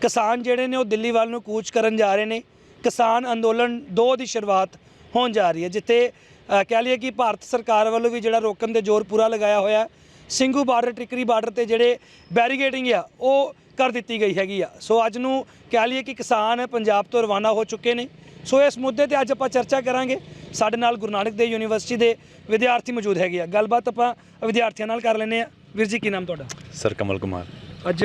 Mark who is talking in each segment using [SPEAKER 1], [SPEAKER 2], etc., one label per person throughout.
[SPEAKER 1] ਕਿਸਾਨ ਜਿਹੜੇ ਨੇ ਉਹ ਦਿੱਲੀ ਵੱਲ ਨੂੰ ਕੂਚ ਕਰਨ ਜਾ ਰਹੇ ਨੇ। ਕਿਸਾਨ ਅੰਦੋਲਨ 2 ਦੀ ਸ਼ੁਰੂਆਤ ਹੋਣ ਜਾ ਰਹੀ ਹੈ, ਜਿੱਥੇ ਕਹਿ ਲਈਏ ਕਿ ਭਾਰਤ ਸਰਕਾਰ ਵੱਲੋਂ ਵੀ ਜਿਹੜਾ ਰੋਕਣ ਤੇ ਜ਼ੋਰ ਪੂਰਾ ਲਗਾਇਆ ਹੋਇਆ ਹੈ। ਸਿੰਘੂ ਬਾਰਡਰ, ਟਿਕਰੀ ਬਾਰਡਰ ਤੇ ਜਿਹੜੇ ਬੈਰੀਗੇਡਿੰਗ ਆ, ਉਹ ਕਰ ਦਿੱਤੀ ਗਈ ਹੈਗੀ ਆ। ਸੋ ਅੱਜ ਨੂੰ ਕਹਿ ਲਈਏ ਕਿ ਕਿਸਾਨ ਪੰਜਾਬ ਤੋਂ ਰਵਾਨਾ ਹੋ ਚੁੱਕੇ ਨੇ। ਸੋ ਇਸ ਮੁੱਦੇ ਤੇ ਅੱਜ ਆਪਾਂ ਚਰਚਾ ਕਰਾਂਗੇ। ਸਾਡੇ ਨਾਲ ਗੁਰੂ ਨਾਨਕ ਦੇਵ ਯੂਨੀਵਰਸਿਟੀ ਦੇ ਵਿਦਿਆਰਥੀ ਮੌਜੂਦ ਹੈਗੇ ਆ। ਗੱਲਬਾਤ ਆਪਾਂ ਵਿਦਿਆਰਥੀਆਂ ਨਾਲ ਕਰ ਲੈਂਦੇ ਆ। ਵੀਰ ਜੀ, ਕੀ ਨਾਮ ਤੁਹਾਡਾ?
[SPEAKER 2] ਸਰ, ਕਮਲ ਕੁਮਾਰ।
[SPEAKER 1] ਅੱਜ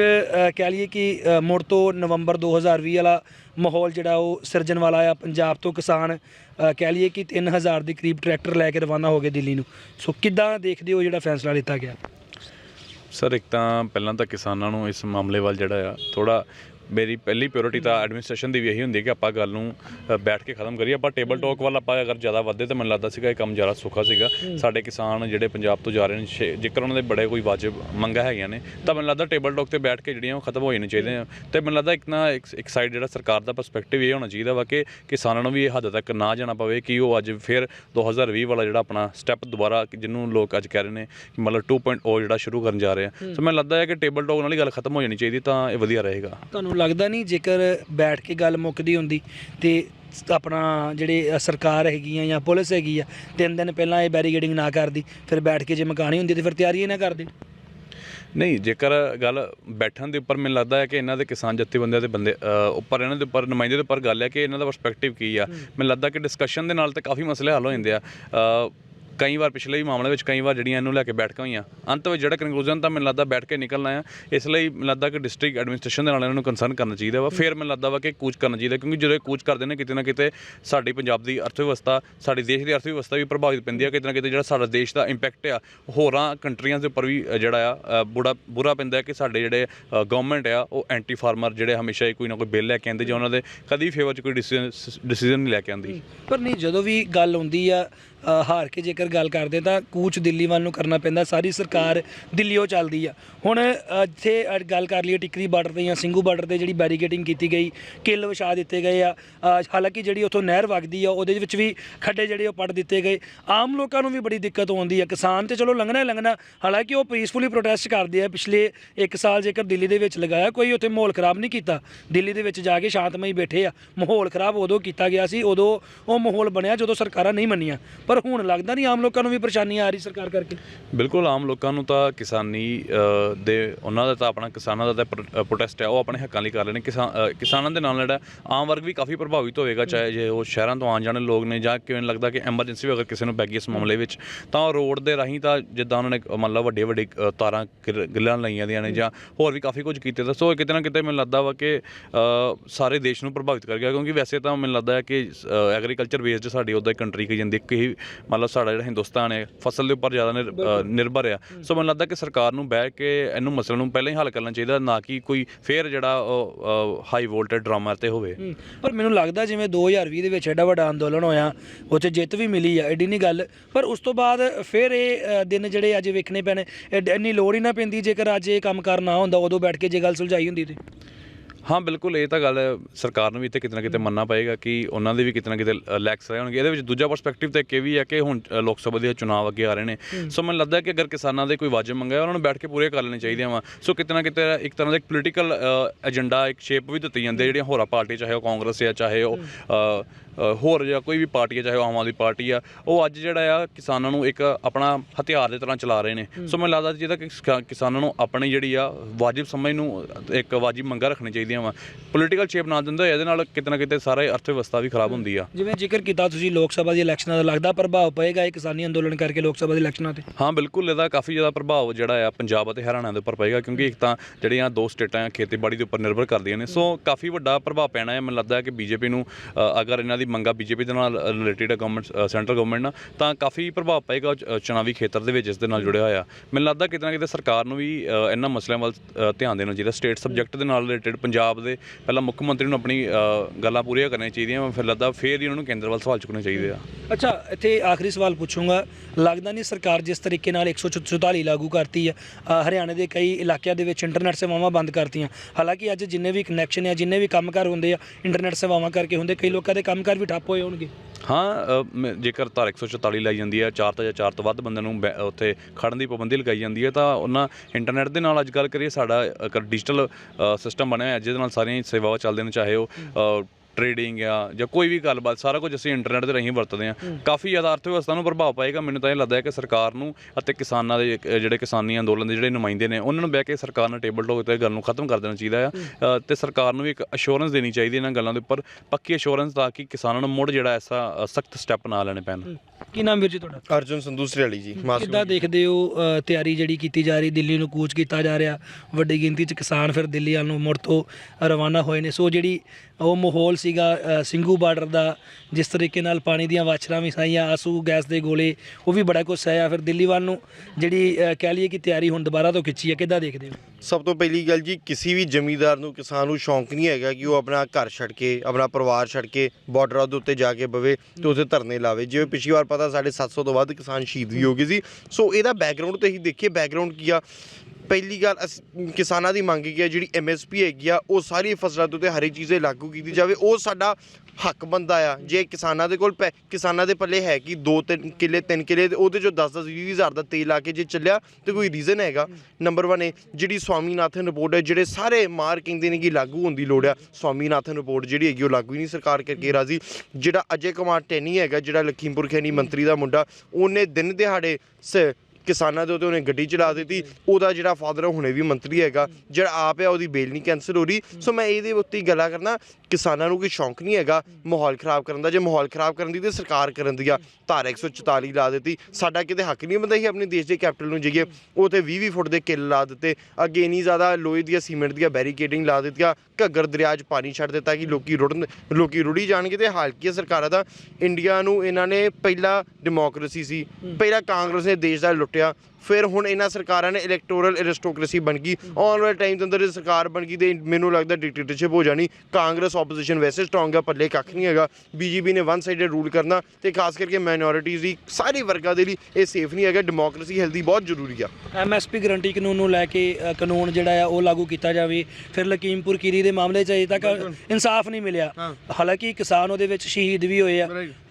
[SPEAKER 1] ਕਹਿ ਲਈਏ ਕਿ ਮੁੜ ਤੋਂ ਨਵੰਬਰ 2020 ਵਾਲਾ ਮਾਹੌਲ ਜਿਹੜਾ ਉਹ ਸਿਰਜਣ ਵਾਲਾ ਆ ਪੰਜਾਬ ਤੋਂ ਕਿਸਾਨ ਕਹਿ ਲਈਏ ਕਿ 3000 ਦੇ ਕਰੀਬ ਟਰੈਕਟਰ ਲੈ ਕੇ ਰਵਾਨਾ ਹੋ ਗਏ ਦਿੱਲੀ ਨੂੰ। ਸੋ ਕਿੱਦਾਂ ਦੇਖਦੇ ਹੋ ਜਿਹੜਾ ਫੈਸਲਾ ਲਿੱਤਾ ਗਿਆ?
[SPEAKER 2] ਸਰ, ਇੱਕ ਤਾਂ ਪਹਿਲਾਂ ਤਾਂ ਕਿਸਾਨਾਂ ਨੂੰ ਇਸ ਮਾਮਲੇ ਵੱਲ ਜਿਹੜਾ ਆ ਥੋੜਾ ਮੇਰੀ ਪਹਿਲੀ ਪ੍ਰਾਇੋਰਟੀ ਤਾਂ ਐਡਮਿਨਿਸਟ੍ਰੇਸ਼ਨ ਦੀ ਵੀ ਇਹੀ ਹੁੰਦੀ ਹੈ ਕਿ ਆਪਾਂ ਗੱਲ ਨੂੰ ਬੈਠ ਕੇ ਖਤਮ ਕਰੀਏ। ਆਪਾਂ ਟੇਬਲ ਟਾਕ ਵੱਲ ਆਪਾਂ ਅਗਰ ਜ਼ਿਆਦਾ ਵਧਦੇ ਤਾਂ ਮੈਨੂੰ ਲੱਗਦਾ ਸੀਗਾ ਇਹ ਕੰਮ ਜ਼ਿਆਦਾ ਸੌਖਾ ਸੀਗਾ। ਸਾਡੇ ਕਿਸਾਨ ਜਿਹੜੇ ਪੰਜਾਬ ਤੋਂ ਜਾ ਰਹੇ ਨੇ ਜੇਕਰ ਉਹਨਾਂ ਦੇ ਬੜੇ ਕੋਈ ਵਾਜਬ ਮੰਗਾਂ ਹੈਗੀਆਂ ਨੇ ਤਾਂ ਮੈਨੂੰ ਲੱਗਦਾ ਟੇਬਲ ਟਾਕ ਤੇ ਬੈਠ ਕੇ ਜਿਹੜੀਆਂ ਉਹ ਖਤਮ ਹੋ ਜਾਣੀਆਂ ਚਾਹੀਦੀਆਂ ਤੇ ਮੈਨੂੰ ਲੱਗਦਾ ਇੱਕ ਨਾ ਇੱਕ ਸਾਈਡ ਜਿਹੜਾ ਸਰਕਾਰ ਦਾ ਪਰਸਪੈਕਟਿਵ ਇਹ ਹੋਣਾ ਚਾਹੀਦਾ ਵਾ ਕਿ ਕਿਸਾਨਾਂ ਨੂੰ ਵੀ ਇਹ ਹੱਦ ਤੱਕ ਨਾ ਜਾਣਾ ਪਵੇ ਕਿ ਉਹ ਅੱਜ ਫਿਰ 2020 ਵਾਲਾ ਜਿਹੜਾ ਆਪਣਾ ਸਟੈਪ ਦੁਬਾਰਾ ਜਿਹਨੂੰ ਲੋਕ ਅੱਜ ਕਹਿ ਰਹੇ ਨੇ ਕਿ ਮਤਲਬ 2.0 ਜਿਹੜਾ ਸ਼ੁਰੂ ਕਰਨ ਜਾ ਰਹੇ ਆ। ਸੋ ਮੈਨੂੰ ਲੱਗਦਾ ਹੈ ਕਿ ਟੇਬਲ ਟਾਕ ਨਾਲ ਹੀ ਗੱਲ ਖਤਮ ਹੋ ਜਾਣੀ ਚਾਹੀਦੀ ਤਾਂ ਇਹ ਵਧੀਆ ਰਹੇਗਾ।
[SPEAKER 1] ਤੁਹਾਨੂੰ ਲੱਗਦਾ ਨਹੀਂ ਜੇਕਰ ਬੈਠ ਕੇ ਗੱਲ ਮੁੱਕਦੀ ਹੁੰਦੀ ਤੇ ਆਪਣਾ ਜਿਹੜੇ ਸਰਕਾਰ ਹੈਗੀ ਆ ਜਾਂ ਪੁਲਿਸ ਹੈਗੀ ਆ ਤਿੰਨ ਦਿਨ ਪਹਿਲਾਂ ਇਹ ਬੈਰੀਗੇਡਿੰਗ ਨਾ ਕਰਦੀ ਫਿਰ ਬੈਠ ਕੇ ਜੇ ਮਕਾਣੀ ਹੁੰਦੀ ਤੇ ਫਿਰ ਤਿਆਰੀ ਹੀ ਨਾ ਕਰਦੇ।
[SPEAKER 2] ਨਹੀਂ ਜੇਕਰ ਗੱਲ ਬੈਠਣ ਦੇ ਉੱਪਰ ਮੈਨੂੰ ਲੱਗਦਾ ਹੈ ਕਿ ਇਹਨਾਂ ਦੇ ਕਿਸਾਨ ਜਥੇਬੰਦੀਆਂ ਦੇ ਬੰਦੇ ਉੱਪਰ ਇਹਨਾਂ ਦੇ ਉੱਪਰ ਨੁਮਾਇੰਦੇ ਦੇ ਉੱਪਰ ਗੱਲ ਹੈ ਕਿ ਇਹਨਾਂ ਦਾ ਪਰਸਪੈਕਟਿਵ ਕੀ ਆ। ਮੈਨੂੰ ਲੱਗਦਾ ਕਿ ਡਿਸਕਸ਼ਨ ਦੇ ਨਾਲ ਤਾਂ ਕਾਫੀ ਮਸਲੇ ਹੱਲ ਹੋ ਜਾਂਦੇ ਆ। ਕਈ ਵਾਰ ਪਿਛਲੇ ਵੀ ਮਾਮਲੇ ਵਿੱਚ ਕਈ ਵਾਰ ਜਿਹੜੀਆਂ ਇਹਨੂੰ ਲੈ ਕੇ ਬੈਠ ਕੇ ਹੋਈਆਂ, ਅੰਤ ਵਿੱਚ ਜਿਹੜਾ ਕਨਕਲੂਜਨ ਤਾਂ ਮੈਨੂੰ ਲੱਗਦਾ ਬੈਠ ਕੇ ਨਿਕਲਣਾ ਆ, ਇਸ ਲਈ ਮੈਨੂੰ ਲੱਗਦਾ ਕਿ ਡਿਸਟ੍ਰਿਕਟ ਐਡਮਿਨਿਸਟ੍ਰੇਸ਼ਨ ਦੇ ਨਾਲ ਇਹਨਾਂ ਨੂੰ ਕੰਸਰਨ ਕਰਨਾ ਚਾਹੀਦਾ ਵਾ। ਫਿਰ ਮੈਨੂੰ ਲੱਗਦਾ ਵਾ ਕਿ ਕੂਚ ਕਰਨਾ ਚਾਹੀਦਾ, ਕਿਉਂਕਿ ਜਦੋਂ ਇਹ ਕੂਚ ਕਰਦੇ ਨੇ, ਕਿਤੇ ਨਾ ਕਿਤੇ ਸਾਡੀ ਪੰਜਾਬ ਦੀ ਅਰਥ ਵਿਵਸਥਾ ਸਾਡੇ ਦੇਸ਼ ਦੀ ਅਰਥ ਵਿਵਸਥਾ ਵੀ ਪ੍ਰਭਾਵਿਤ ਪੈਂਦੀ ਆ, ਕਿਤੇ ਨਾ ਕਿਤੇ ਜਿਹੜਾ ਸਾਡਾ ਦੇਸ਼ ਦਾ ਇੰਪੈਕਟ ਆ, ਹੋਰਾਂ ਕੰਟਰੀਆਂ ਦੇ ਉੱਪਰ ਵੀ ਜਿਹੜਾ ਆ ਬੁਰਾ ਬੁਰਾ ਪੈਂਦਾ ਕਿ ਸਾਡੇ ਜਿਹੜੇ ਗਵਰਨਮੈਂਟ ਆ, ਉਹ ਐਂਟੀ ਫਾਰਮਰ ਜਿਹੜੇ ਹਮੇਸ਼ਾ ਹੀ ਕੋਈ ਨਾ ਕੋਈ ਬਿੱਲ ਲੈ ਕੇ ਆਉਂਦੇ ਜਾਂ ਉਹਨਾਂ ਦੇ ਕਦੀ ਫੇਵਰ ਚ ਕੋਈ ਡਿਸੀਜਨ ਡਿਸੀਜਨ ਨਹੀਂ ਲੈ ਕੇ ਆਉਂਦੀ।
[SPEAKER 1] ਪਰ ਨਹੀਂ, ਜਦੋਂ ਵੀ ਗੱਲ ਹੁੰਦੀ ਆ ਹਾਰ ਕੇ ਜੇਕਰ ਗੱਲ ਕਰਦੇ ਤਾਂ ਕੂਚ ਦਿੱਲੀ ਵੱਲ ਨੂੰ ਕਰਨਾ ਪੈਂਦਾ ਸਾਰੀ ਸਰਕਾਰ ਦਿੱਲੀੋਂ ਚੱਲਦੀ ਆ। ਹੁਣ ਇੱਥੇ ਅ, ਗੱਲ ਕਰ ਲਈਏ ਟਿਕਰੀ ਬਾਰਡਰ ਤੇ ਜਾਂ ਸਿੰਘੂ ਬਾਰਡਰ ਤੇ ਜਿਹੜੀ ਬੈਰੀਕੇਡਿੰਗ ਕੀਤੀ ਗਈ ਕਿੱਲ ਵਿਛਾ ਦਿੱਤੇ ਗਏ ਆ। ਹਾਲਾਂਕਿ ਜਿਹੜੀ ਉੱਥੋਂ ਨਹਿਰ ਵਗਦੀ ਆ ਉਹਦੇ ਵਿੱਚ ਵੀ ਖੱਡੇ ਜਿਹੜੇ ਉਹ ਪੱਟ ਦਿੱਤੇ ਗਏ। ਆਮ ਲੋਕਾਂ ਨੂੰ ਵੀ ਬੜੀ ਦਿੱਕਤ ਆਉਂਦੀ ਆ। ਕਿਸਾਨ ਤੇ ਚਲੋ ਲੰਘਣਾ ਹੀ ਲੰਘਣਾ ਹਾਲਾਂਕਿ ਉਹ ਪੀਸਫੁਲੀ ਪ੍ਰੋਟੈਸਟ ਕਰਦੇ ਆ। ਪਿਛਲੇ 1 ਸਾਲ ਜੇਕਰ ਦਿੱਲੀ ਦੇ ਵਿੱਚ ਲਗਾਇਆ ਕੋਈ ਉੱਥੇ ਮਾਹੌਲ ਖਰਾਬ ਨਹੀਂ ਕੀਤਾ। ਦਿੱਲੀ ਦੇ ਵਿੱਚ ਜਾ ਕੇ ਸ਼ਾਂਤਮਈ ਬੈਠੇ ਆ। ਮਾਹੌਲ ਖਰਾਬ ਉਦੋਂ ਕੀਤਾ ਗਿਆ ਸੀ ਉਦੋਂ ਉਹ ਮਾਹੌਲ ਬਣਿਆ ਜਦੋਂ ਸਰਕਾਰਾਂ ਨਹੀਂ ਮੰਨੀਆਂ। ਪਰ ਹੁਣ ਲੱਗਦਾ ਨਹੀਂ ਆਮ ਲੋਕਾਂ ਨੂੰ ਵੀ ਪਰੇਸ਼ਾਨੀ ਆ ਰਹੀ ਸਰਕਾਰ ਕਰਕੇ।
[SPEAKER 2] ਬਿਲਕੁਲ, ਆਮ ਲੋਕਾਂ ਨੂੰ ਤਾਂ ਕਿਸਾਨੀ ਦੇ ਉਹਨਾਂ ਦਾ ਤਾਂ ਆਪਣਾ ਕਿਸਾਨਾਂ ਦਾ ਤਾਂ ਪ੍ਰੋਟੈਸਟ ਹੈ, ਉਹ ਆਪਣੇ ਹੱਕਾਂ ਲਈ ਕਰ ਰਹੇ ਨੇ। ਕਿਸਾਨ ਕਿਸਾਨਾਂ ਦੇ ਨਾਲ ਜਿਹੜਾ ਆਮ ਵਰਗ ਵੀ ਕਾਫੀ ਪ੍ਰਭਾਵਿਤ ਹੋਵੇਗਾ, ਚਾਹੇ ਜੇ ਉਹ ਸ਼ਹਿਰਾਂ ਤੋਂ ਆਉਣ ਜਾਣ ਲੋਕ ਨੇ ਜਾਂ ਕਿਵੇਂ ਲੱਗਦਾ ਕਿ ਐਮਰਜੈਂਸੀ ਵੀ ਅਗਰ ਕਿਸੇ ਨੂੰ ਪੈ ਗਈ ਇਸ ਮਾਮਲੇ ਵਿੱਚ, ਤਾਂ ਉਹ ਰੋਡ ਦੇ ਰਾਹੀਂ ਤਾਂ ਜਿੱਦਾਂ ਉਹਨਾਂ ਨੇ ਮੰਨ ਲਓ ਵੱਡੇ ਵੱਡੇ ਤਾਰਾਂ ਗਿਰ- ਗਿੱਲਾਂ ਲਾਈਆਂ ਦੀਆਂ ਨੇ ਜਾਂ ਹੋਰ ਵੀ ਕਾਫੀ ਕੁਝ ਕੀਤੇ ਤਾਂ ਸੋ ਕਿਤੇ ਨਾ ਕਿਤੇ ਮੈਨੂੰ ਲੱਗਦਾ ਵਾ ਕਿ ਸਾਰੇ ਦੇਸ਼ ਨੂੰ ਪ੍ਰਭਾਵਿਤ ਕਰ ਗਿਆ, ਕਿਉਂਕਿ ਵੈਸੇ ਤਾਂ ਮੈਨੂੰ ਲੱਗਦਾ ਹੈ ਕਿ ਐਗਰੀਕਲਚਰ ਬੇਸਡ ਸਾਡੀ ਉਹਦਾ ਕੰਟਰੀ ਕਹੀ ਜਾਂਦੀ ਕਿ ਲਓ ਸਾਡਾ ਜਿਹੜਾ ਹਿੰਦੁਸਤਾਨ ਹੈ ਫਸਲ ਦੇ ਉੱਪਰ ਜ਼ਿਆਦਾ ਨਿਰ- ਅ, ਨਿਰਭਰ ਆ। ਸੋ ਮੈਨੂੰ ਲੱਗਦਾ ਕਿ ਸਰਕਾਰ ਨੂੰ ਬਹਿ ਕੇ ਇਹਨੂੰ ਮਸਲੇ ਨੂੰ ਪਹਿਲਾਂ ਹੀ ਹੱਲ ਕਰਨਾ ਚਾਹੀਦਾ ਨਾ ਕਿ ਕੋਈ ਫੇਰ ਜਿਹੜਾ ਹਾਈ ਵੋਲਟੇਜ ਡਰਾਮਾ ਤੇ ਹੋਵੇ।
[SPEAKER 1] ਹੂੰ। ਪਰ ਮੈਨੂੰ ਲੱਗਦਾ ਜਿਵੇਂ 2020 ਦੇ ਵਿੱਚ ਐਡਾ ਵੱਡਾ ਅੰਦੋਲਨ ਹੋਇਆ ਉੱਥੇ ਜਿੱਤ ਵੀ ਮਿਲੀ ਆ ਐਡੀ ਨਹੀਂ ਗੱਲ। ਪਰ ਉਸ ਤੋਂ ਬਾਅਦ ਫਿਰ ਇਹ ਅ, ਦਿਨ ਜਿਹੜੇ ਅੱਜ ਵੇਖਣੇ ਪੈਣੇ ਐਡ- ਇੰਨੀ ਲੋੜ ਹੀ ਨਾ ਪੈਂਦੀ ਜੇਕਰ ਅੱਜ ਇਹ ਕੰਮ ਕਰਨਾ ਹੁੰਦਾ ਉਦੋਂ ਬੈਠ ਕੇ ਜੇ ਗੱਲ ਸੁਲਝਾਈ ਹੁੰਦੀ ਤੇ।
[SPEAKER 2] ਹਾਂ ਬਿਲਕੁਲ ਇਹ ਤਾਂ ਗੱਲ ਸਰਕਾਰ ਨੂੰ ਵੀ ਇੱਥੇ ਕਿਤੇ ਨਾ ਕਿਤੇ ਮੰਨਣਾ ਪਏਗਾ ਕਿ ਉਹਨਾਂ ਦੇ ਵੀ ਕਿਤੇ ਨਾ ਕਿਤੇ ਲੈਕਸ ਰਹੇ ਹੋਣਗੇ। ਇਹਦੇ ਵਿੱਚ ਦੂਜਾ ਪਰਸਪੈਕਟਿਵ ਤੇ ਇੱਕ ਇਹ ਵੀ ਹੈ ਕਿ ਹੁਣ ਲੋਕ ਸਭਾ ਦੇ ਚੁਣਾਵ ਅੱਗੇ ਆ ਰਹੇ ਨੇ। ਸੋ ਮੈਨੂੰ ਲੱਗਦਾ ਕਿ ਅਗਰ ਕਿਸਾਨਾਂ ਦੇ ਕੋਈ ਵਾਜਬ ਮੰਗਿਆ ਉਹਨਾਂ ਨੂੰ ਬੈਠ ਕੇ ਪੂਰੇ ਕਰ ਲੈਣੇ ਚਾਹੀਦੇ ਵਾ। ਸੋ ਕਿਤੇ ਨਾ ਕਿਤੇ ਇੱਕ ਤਰ੍ਹਾਂ ਦਾ ਇੱਕ ਪੋਲੀਟੀਕਲ ਏਜੰਡਾ ਇੱਕ ਸ਼ੇਪ ਵੀ ਦਿੱਤੀ ਜਾਂਦੀ ਹੈ ਜਿਹੜੀਆਂ ਹੋਰਾਂ ਪਾਰਟੀ ਚਾਹੇ ਉਹ ਕਾਂਗਰਸ ਹੈ ਚਾਹੇ ਉਹ ਹੋਰ ਜਾਂ ਕੋਈ ਵੀ ਪਾਰਟੀ ਹੈ ਚਾਹੇ ਉਹ ਆਮ ਆਦਮੀ ਪਾਰਟੀ ਆ ਉਹ ਅੱਜ ਜਿਹੜਾ ਆ ਕਿਸਾਨਾਂ ਨੂੰ ਇੱਕ ਆਪਣਾ ਹਥਿਆਰ ਦੇ ਤਰ੍ਹਾਂ ਚਲਾ ਰਹੇ ਨੇ। ਸੋ ਮੈਨੂੰ ਲੱਗਦਾ ਜਿਹਦਾ ਕਿ ਕਿਸਾ- ਕਿਸਾਨਾਂ ਨੂੰ ਆਪਣੀ ਜਿਹੜੀ ਆ ਵਾਜਿਬ ਸਮਝ ਨੂੰ ਇੱਕ ਵਾਜਿਬ ਮੰਗਾਂ ਰੱਖਣੀ ਚਾਹੀਦੀਆਂ ਵਾ। ਪੋਲੀਟੀਕਲ ਸ਼ੇਪ ਨਾ ਦਿੰਦੇ ਇਹਦੇ ਨਾਲ ਕਿਤੇ ਨਾ ਕਿਤੇ ਸਾਰਾ ਅਰਥ ਵਿਵਸਥਾ ਵੀ ਖਰਾਬ ਹੁੰਦੀ ਆ।
[SPEAKER 1] ਜਿਵੇਂ ਜ਼ਿਕਰ ਕੀਤਾ ਤੁਸੀਂ ਲੋਕ ਸਭਾ ਦੀ ਇਲੈਕਸ਼ਨਾਂ ਦਾ ਲੱਗਦਾ ਪ੍ਰਭਾਵ ਪਏਗਾ ਇਹ ਕਿਸਾਨੀ ਅੰਦੋਲਨ ਕਰਕੇ ਲੋਕ ਸਭਾ ਦੀ ਇਲੈਕਸ਼ਨਾਂ ਤੇ?
[SPEAKER 2] ਹਾਂ ਬਿਲਕੁਲ ਇਹਦਾ ਕਾਫੀ ਜ਼ਿਆਦਾ ਪ੍ਰਭਾਵ ਜਿਹੜਾ ਆ ਪੰਜਾਬ ਅਤੇ ਹਰਿਆਣਾ ਦੇ ਉੱਪਰ ਪਏਗਾ ਕਿਉਂਕਿ ਇੱਕ ਤਾਂ ਜਿਹੜੀਆਂ ਦੋ ਸਟੇਟਾਂ ਆ ਖੇਤੀਬਾੜੀ ਦੇ ਉੱਪਰ ਨਿਰਭਰ ਕਰਦੀਆਂ ਨੇ। ਸੋ ਕਾਫੀ ਵੱਡਾ ਪ੍ਰਭਾਵ ਪੈਣਾ ਹੈ ਮੈਨੂੰ ਲੱਗਦਾ ਹੈ ਕਿ ਬੀਜੇਪੀ ਨੂੰ ਅ, ਅਗਰ ਇਹਨਾਂ ਦੀ ਮੰਗਾਂ ਬੀਜੇਪੀ ਦੇ ਨਾਲ ਰਿਲੇਟਡ ਹੈ ਗਵਰਨਮੈਂਟ ਸੈਂਟਰਲ ਗਵਰਨਮੈਂਟ ਨਾਲ ਤਾਂ ਕਾਫੀ ਪ੍ਰਭਾਵ ਪਏਗਾ ਚੁਣਾਵੀ ਖੇਤਰ ਦੇ ਵਿੱਚ ਇਸ ਦੇ ਨਾਲ ਜੁੜਿਆ ਹੋਇਆ। ਮੈਨੂੰ ਲੱਗਦਾ ਕਿਤੇ ਨਾ ਕਿਤੇ ਸਰਕਾਰ ਨੂੰ ਵੀ ਇਹਨਾਂ ਮਸਲਿਆਂ ਵੱਲ ਧਿਆਨ ਦੇਣਾ ਚਾਹੀਦਾ। ਸਟੇਟ ਸਬਜੈਕਟ ਦੇ ਨਾਲ ਰਿਲੇਟਡ ਪੰਜਾਬ ਦੇ ਪਹਿਲਾਂ ਮੁੱਖ ਮੰਤਰੀ ਨੂੰ ਆਪਣੀ ਗੱਲਾਂ ਪੂਰੀਆਂ ਕਰਨੀਆਂ ਚਾਹੀਦੀਆਂ ਫਿਰ ਲੱਗਦਾ ਫਿਰ ਹੀ ਉਹਨਾਂ ਨੂੰ ਕੇਂਦਰ ਵੱਲ ਸਵਾਲ ਚੁੱਕਣੇ ਚਾਹੀਦੇ ਆ।
[SPEAKER 1] ਅੱਛਾ ਇੱਥੇ ਆਖਰੀ ਸਵਾਲ ਪੁੱਛੂੰਗਾ। ਲੱਗਦਾ ਨਹੀਂ ਸਰਕਾਰ ਜਿਸ ਤਰੀਕੇ ਨਾਲ 144 ਲਾਗੂ ਕਰਤੀ ਹੈ ਅ, ਹਰਿਆਣੇ ਦੇ ਕਈ ਇਲਾਕਿਆਂ ਦੇ ਵਿੱਚ ਇੰਟਰਨੈਟ ਸੇਵਾਵਾਂ ਬੰਦ ਕਰਤੀਆਂ। ਹਾਲਾਂਕਿ ਅੱਜ ਜਿੰਨੇ ਵੀ ਕਨੈਕਸ਼ਨ ਆ ਜਿੰਨੇ ਵੀ ਕੰਮਕਾਰ ਹੁੰਦੇ ਆ ਇੰਟਰਨੈਟ ਸੇਵਾਵਾਂ ਕਰਕੇ ਹੁੰਦੇ ਕਈ ਲੋਕਾਂ ਦੇ ਕੰਮਕਾਰ ਵੀ ਠੱਪ ਹੋਏ ਹੋਣਗੇ।
[SPEAKER 2] ਹਾਂ ਅ, ਮ- ਜੇਕਰ ਧਾਰਾ 144 ਲਾਈ ਜਾਂਦੀ ਹੈ ਚਾਰ ਤੋਂ ਜਾਂ ਚਾਰ ਤੋਂ ਵੱਧ ਬੰਦਿਆਂ ਨੂੰ ਬੈ- ਉੱਥੇ ਖੜਨ ਦੀ ਪਾਬੰਦੀ ਲਗਾਈ ਜਾਂਦੀ ਹੈ ਤਾਂ ਉਹਨਾਂ ਇੰਟਰਨੈਟ ਦੇ ਨਾਲ ਅੱਜ ਕੱਲ੍ਹ ਕਰੀਏ ਸਾਡਾ ਇੱਕ ਡਿਜੀਟਲ ਸਿਸਟਮ ਬਣਿਆ ਹੋਇਆ ਜਿਹਦੇ ਨਾਲ ਸਾਰੀਆਂ ਸੇਵਾਵਾਂ ਚੱਲਦੀਆਂ ਨੇ ਚਾਹੇ ਉਹ ਅ, ਟ੍ਰੇਡਿੰਗ ਆ ਜਾਂ ਕੋਈ ਵੀ ਗੱਲਬਾਤ ਸਾਰਾ ਕੁਝ ਅਸੀਂ ਇੰਟਰਨੈਟ ਦੇ ਰਾਹੀਂ ਵਰਤਦੇ ਹਾਂ। ਕਾਫੀ ਜ਼ਿਆਦਾ ਅਰਥ ਵਿਵਸਥਾ ਨੂੰ ਪ੍ਰਭਾਵ ਪਾਏਗਾ ਮੈਨੂੰ ਤਾਂ ਇਹ ਲੱਗਦਾ ਹੈ ਕਿ ਸਰਕਾਰ ਨੂੰ ਅਤੇ ਕਿਸਾਨਾਂ ਦੇ ਜਿਹੜੇ ਕਿਸਾਨੀ ਅੰਦੋਲਨ ਦੇ ਜਿਹੜੇ ਨੁਮਾਇੰਦੇ ਨੇ ਉਹਨਾਂ ਨੂੰ ਬਹਿ ਕੇ ਸਰਕਾਰ ਨਾਲ ਟੇਬਲ ਟਾਕ ਤੇ ਗੱਲ ਨੂੰ ਖਤਮ ਕਰ ਦੇਣਾ ਚਾਹੀਦਾ ਆ ਤੇ ਸਰਕਾਰ ਨੂੰ ਵੀ ਇੱਕ ਅਸ਼ੋਰੈਂਸ ਦੇਣੀ ਚਾਹੀਦੀ ਇਹਨਾਂ ਗੱਲਾਂ ਦੇ ਉੱਪਰ ਪੱਕੀ ਅਸ਼ੋਰੈਂਸ ਤਾਂ ਕਿ ਕਿਸਾਨਾਂ ਨੂੰ ਮੁੜ ਜਿਹੜਾ ਐਸਾ ਸਖਤ ਸਟੈਪ ਨਾ ਲੈਣੇ ਪੈਣ।
[SPEAKER 1] ਕੀ ਨਾਮ ਵੀਰ ਜੀ ਤੁਹਾਡਾ?
[SPEAKER 3] ਅਰਜੁਨ ਸੰਧੂ ਸਰਿਆਲੀ ਜੀ
[SPEAKER 1] ਕਿੱਦਾਂ ਦੇਖਦੇ ਹੋ ਅ, ਤਿਆਰੀ ਜਿਹੜੀ ਕੀਤੀ ਜਾ ਰਹੀ ਦਿੱਲੀ ਨੂੰ ਕੂਚ ਕੀਤਾ ਜਾ ਰਿਹਾ ਵੱਡੀ ਗਿਣਤੀ 'ਚ ਕਿਸਾਨ ਫਿਰ ਦਿੱਲੀ ਵੱਲ ਨੂੰ ਮੁੜ ਤੋਂ ਰਵਾਨਾ ਹੋਏ ਨੇ। ਸੋ ਜਿਹੜੀ ਉਹ ਮਾਹੌਲ ਸੀਗਾ ਅ, ਸਿੰਘੂ ਬਾਰਡਰ ਦਾ ਜਿਸ ਤਰੀਕੇ ਨਾਲ ਪਾਣੀ ਦੀਆਂ ਵਾਛਰਾਂ ਵੀ ਸਾਈਆਂ ਆਸੂ ਗੈਸ ਦੇ ਗੋਲੇ ਉਹ ਵੀ ਬੜਾ ਕੁਝ ਸਹਿਆ। ਫਿਰ ਦਿੱਲੀ ਵੱਲ ਨੂੰ ਜਿਹੜੀ ਅ, ਕਹਿ ਲਈਏ ਕਿ ਤਿਆਰੀ ਹੁਣ ਦੁਬਾਰਾ ਤੋਂ ਖਿੱਚੀ ਹੈ ਕਿੱਦਾਂ ਦੇਖਦੇ ਹੋ?
[SPEAKER 3] ਸਭ ਤੋਂ ਪਹਿਲੀ ਗੱਲ ਜੀ, ਕਿਸੇ ਵੀ ਜ਼ਮੀਂਦਾਰ ਨੂੰ, ਕਿਸਾਨ ਨੂੰ ਸ਼ੌਂਕ ਨਹੀਂ ਹੈਗਾ ਕਿ ਉਹ ਆਪਣਾ ਘਰ ਛੱਡ ਕੇ, ਆਪਣਾ ਪਰਿਵਾਰ ਛੱਡ ਕੇ ਬਾਰਡਰਾਂ ਦੇ ਉੱਤੇ ਜਾ ਕੇ ਬਵੇ ਤੇ ਉੱਥੇ ਧਰਨੇ ਲਾਵੇ। ਜਿਵੇਂ ਪਿਛਲੀ ਵਾਰ ਪਤਾ, ਸਾਡੇ 700 ਤੋਂ ਵੱਧ ਕਿਸਾਨ ਸ਼ਹੀਦ ਵੀ ਹੋ ਗਏ ਸੀ। ਸੋ ਇਹਦਾ ਬੈਕਗ੍ਰਾਉਂਡ ਤੇ ਹੀ ਦੇਖੀਏ ਬੈਕਗ੍ਰਾਉਂਡ ਕੀ ਆ? ਪਹਿਲੀ ਗੱਲ ਅਸੀਂ ਕਿਸਾਨਾਂ ਦੀ ਮੰਗ ਕੀ ਆ ਜਿਹੜੀ ਐਮਐਸਪੀ ਹੈਗੀ ਆ ਉਹ ਸਾਰੀ ਫਸਲਾਂ ਦੇ ਉੱਤੇ ਹਰੀ ਚੀਜ਼ੇ ਲਾਗੂ ਕੀਤੀ ਜਾਵੇ। ਉਹ ਸਾਡਾ ਹੱਕ ਬੰਦਾ ਆ। ਜੇ ਕਿਸਾਨਾਂ ਦੇ ਕੋਲ ਪੈ- ਕਿਸਾਨਾਂ ਦੇ ਪੱਲੇ ਹੈ ਕਿ 2 3 ਕਿੱਲੇ 3 ਕਿੱਲੇ ਤੇ ਉਹਦੇ ਚੋਂ 10 10 20 ਹਜ਼ਾਰ ਦਾ ਤੇਲ ਆ ਕੇ ਜੇ ਚੱਲਿਆ ਤੇ ਕੋਈ ਰੀਜ਼ਨ ਹੈਗਾ। ਨੰਬਰ 1 ਹੈ ਜਿਹੜੀ ਸਵਾਮੀਨਾਥਨ ਰਿਪੋਰਟ ਹੈ ਜਿਹੜੇ ਸਾਰੇ ਮਾਰ ਕਹਿੰਦੇ ਨੇ ਕਿ ਲਾਗੂ ਹੋਣ ਦੀ ਲੋੜ ਆ ਸਵਾਮੀਨਾਥਨ ਰਿਪੋਰਟ ਜਿਹੜੀ ਹੈਗੀ ਉਹ ਲਾਗੂ ਹੀ ਨਹੀਂ ਸਰਕਾਰ ਕਰਕੇ ਰਾਜ਼ੀ। ਜਿਹੜਾ ਅਜੇ ਕੁਮਾਰ ਟੈਨੀ ਹੈਗਾ ਜਿਹੜਾ ਲਖੀਮਪੁਰ ਖੈਨੀ ਮੰਤਰੀ ਦਾ ਮੁੰਡਾ ਉਹਨੇ ਦਿਨ ਦਿਹਾੜੇ ਸ ਕਿਸਾਨਾਂ ਦੇ ਉੱਤੇ ਉਹਨੇ ਗੱਡੀ ਚਲਾ ਦਿੱਤੀ। ਉਹਦਾ ਜਿਹੜਾ ਫਾਦਰ ਹੁਣੇ ਵੀ ਮੰਤਰੀ ਹੈਗਾ ਜਿਹੜਾ ਆਪ ਹੈ ਉਹਦੀ ਬੇਲ ਨਹੀਂ ਕੈਂਸਲ ਹੋ ਰਹੀ। ਸੋ ਮੈਂ ਇਹਦੇ ਉੱਤੇ ਹੀ ਗੱਲਾਂ ਕਰਨਾ ਕਿਸਾਨਾਂ ਨੂੰ ਕੋਈ ਸ਼ੌਂਕ ਨਹੀਂ ਹੈਗਾ ਮਾਹੌਲ ਖਰਾਬ ਕਰਨ ਦਾ। ਜੇ ਮਾਹੌਲ ਖਰਾਬ ਕਰਨ ਦੀ ਤੇ ਸਰਕਾਰ ਕਰਨ ਦੀ ਆ। ਧਾਰਾ 144 ਲਾ ਦਿੱਤੀ। ਸਾਡਾ ਕਿਤੇ ਹੱਕ ਨਹੀਂ ਬੰਦਾ ਹੀ ਆਪਣੇ ਦੇਸ਼ ਦੇ ਕੈਪੀਟਲ ਨੂੰ ਜਾਈਏ। ਉਹ ਤੇ 20 20 ਫੁੱਟ ਦੇ ਕਿੱਲ ਲਾ ਦਿੱਤੇ। ਅੱਗੇ ਨਹੀਂ ਜ਼ਿਆਦਾ ਲੋਹੇ ਦੀਆਂ ਸੀਮੈਂਟ ਦੀਆਂ ਬੈਰੀਕੇਡਿੰਗ ਲਾ ਦਿੱਤੀਆਂ। ਘੱਗਰ ਦਰਿਆ 'ਚ ਪਾਣੀ ਛੱਡ ਦਿੱਤਾ ਕਿ ਲੋਕੀ ਰੁੜਨ ਲੋਕੀ ਰੁੜੀ ਜਾਣਗੇ ਤੇ ਹਾਲ ਕੀ ਹੈ ਸਰਕਾਰਾਂ ਦਾ। ਇੰਡੀਆ ਨੂੰ ਇਹਨਾਂ ਨੇ ਪਹਿਲਾ ਡੈਮੋਕ੍ਰੇਸੀ ਸੀ। ਪਹਿਲਾ ਕਾਂਗਰਸ ਨੇ ਦੇਸ਼ ਦਾ ਲੁੱਟਿਆ। ਫਿਰ ਹੁਣ ਇਹਨਾਂ ਸਰਕਾਰਾਂ ਨੇ ਇਲੈਕਟੋਰਲ ਐਰਿਸਟੋਕ੍ਰੇਸੀ ਬਣ ਗਈ। ਆਉਣ ਵਾਲੇ ਟਾਈਮ ਦੇ ਅੰਦਰ ਇਹ ਸਰਕਾਰ ਬਣ ਗਈ ਤੇ ਮੈਨੂੰ ਲੱਗਦਾ ਡਿਕਟੇਟਰਸ਼ਿਪ ਹੋ ਜਾਣੀ। ਕਾਂਗਰਸ ਆਪੋਜੀਸ਼ਨ ਵੈਸੇ ਸਟਰੋਂਗ ਆ ਪੱਲੇ ਕੱਖ ਨਹੀਂ ਹੈਗਾ। ਬੀਜੇਪੀ ਨੇ ਵਨ ਸਾਈਡਡ ਰੂਲ ਕਰਨਾ ਤੇ ਖਾਸ ਕਰਕੇ ਮਾਈਨੋਰਿਟੀਜ਼ ਦੀ ਸਾਰੇ ਵਰਗਾਂ ਦੇ ਲਈ ਇਹ ਸੇਫ ਨਹੀਂ ਹੈਗਾ। ਡੈਮੋਕ੍ਰੇਸੀ ਹੈਲਦੀ ਬਹੁਤ ਜ਼ਰੂਰੀ ਆ।
[SPEAKER 1] ਐਮਐਸਪੀ ਗਰੰਟੀ ਕਾਨੂੰਨ ਨੂੰ ਲੈ ਕੇ ਕਾਨੂੰਨ ਜਿਹੜਾ ਆ ਉਹ ਲਾਗੂ ਕੀਤਾ ਜਾਵੇ। ਫਿਰ ਲਕੀਮਪੁਰ ਕੀਰੀ ਦੇ ਮਾਮਲੇ 'ਚ ਅਜੇ ਤੱਕ ਇਨਸਾਫ ਨਹੀਂ ਮਿਲਿਆ। ਹਾਲਾਂਕਿ ਕਿਸਾਨ ਉਹਦੇ ਵਿੱਚ ਸ਼ਹੀਦ ਵੀ ਹੋਏ ਆ।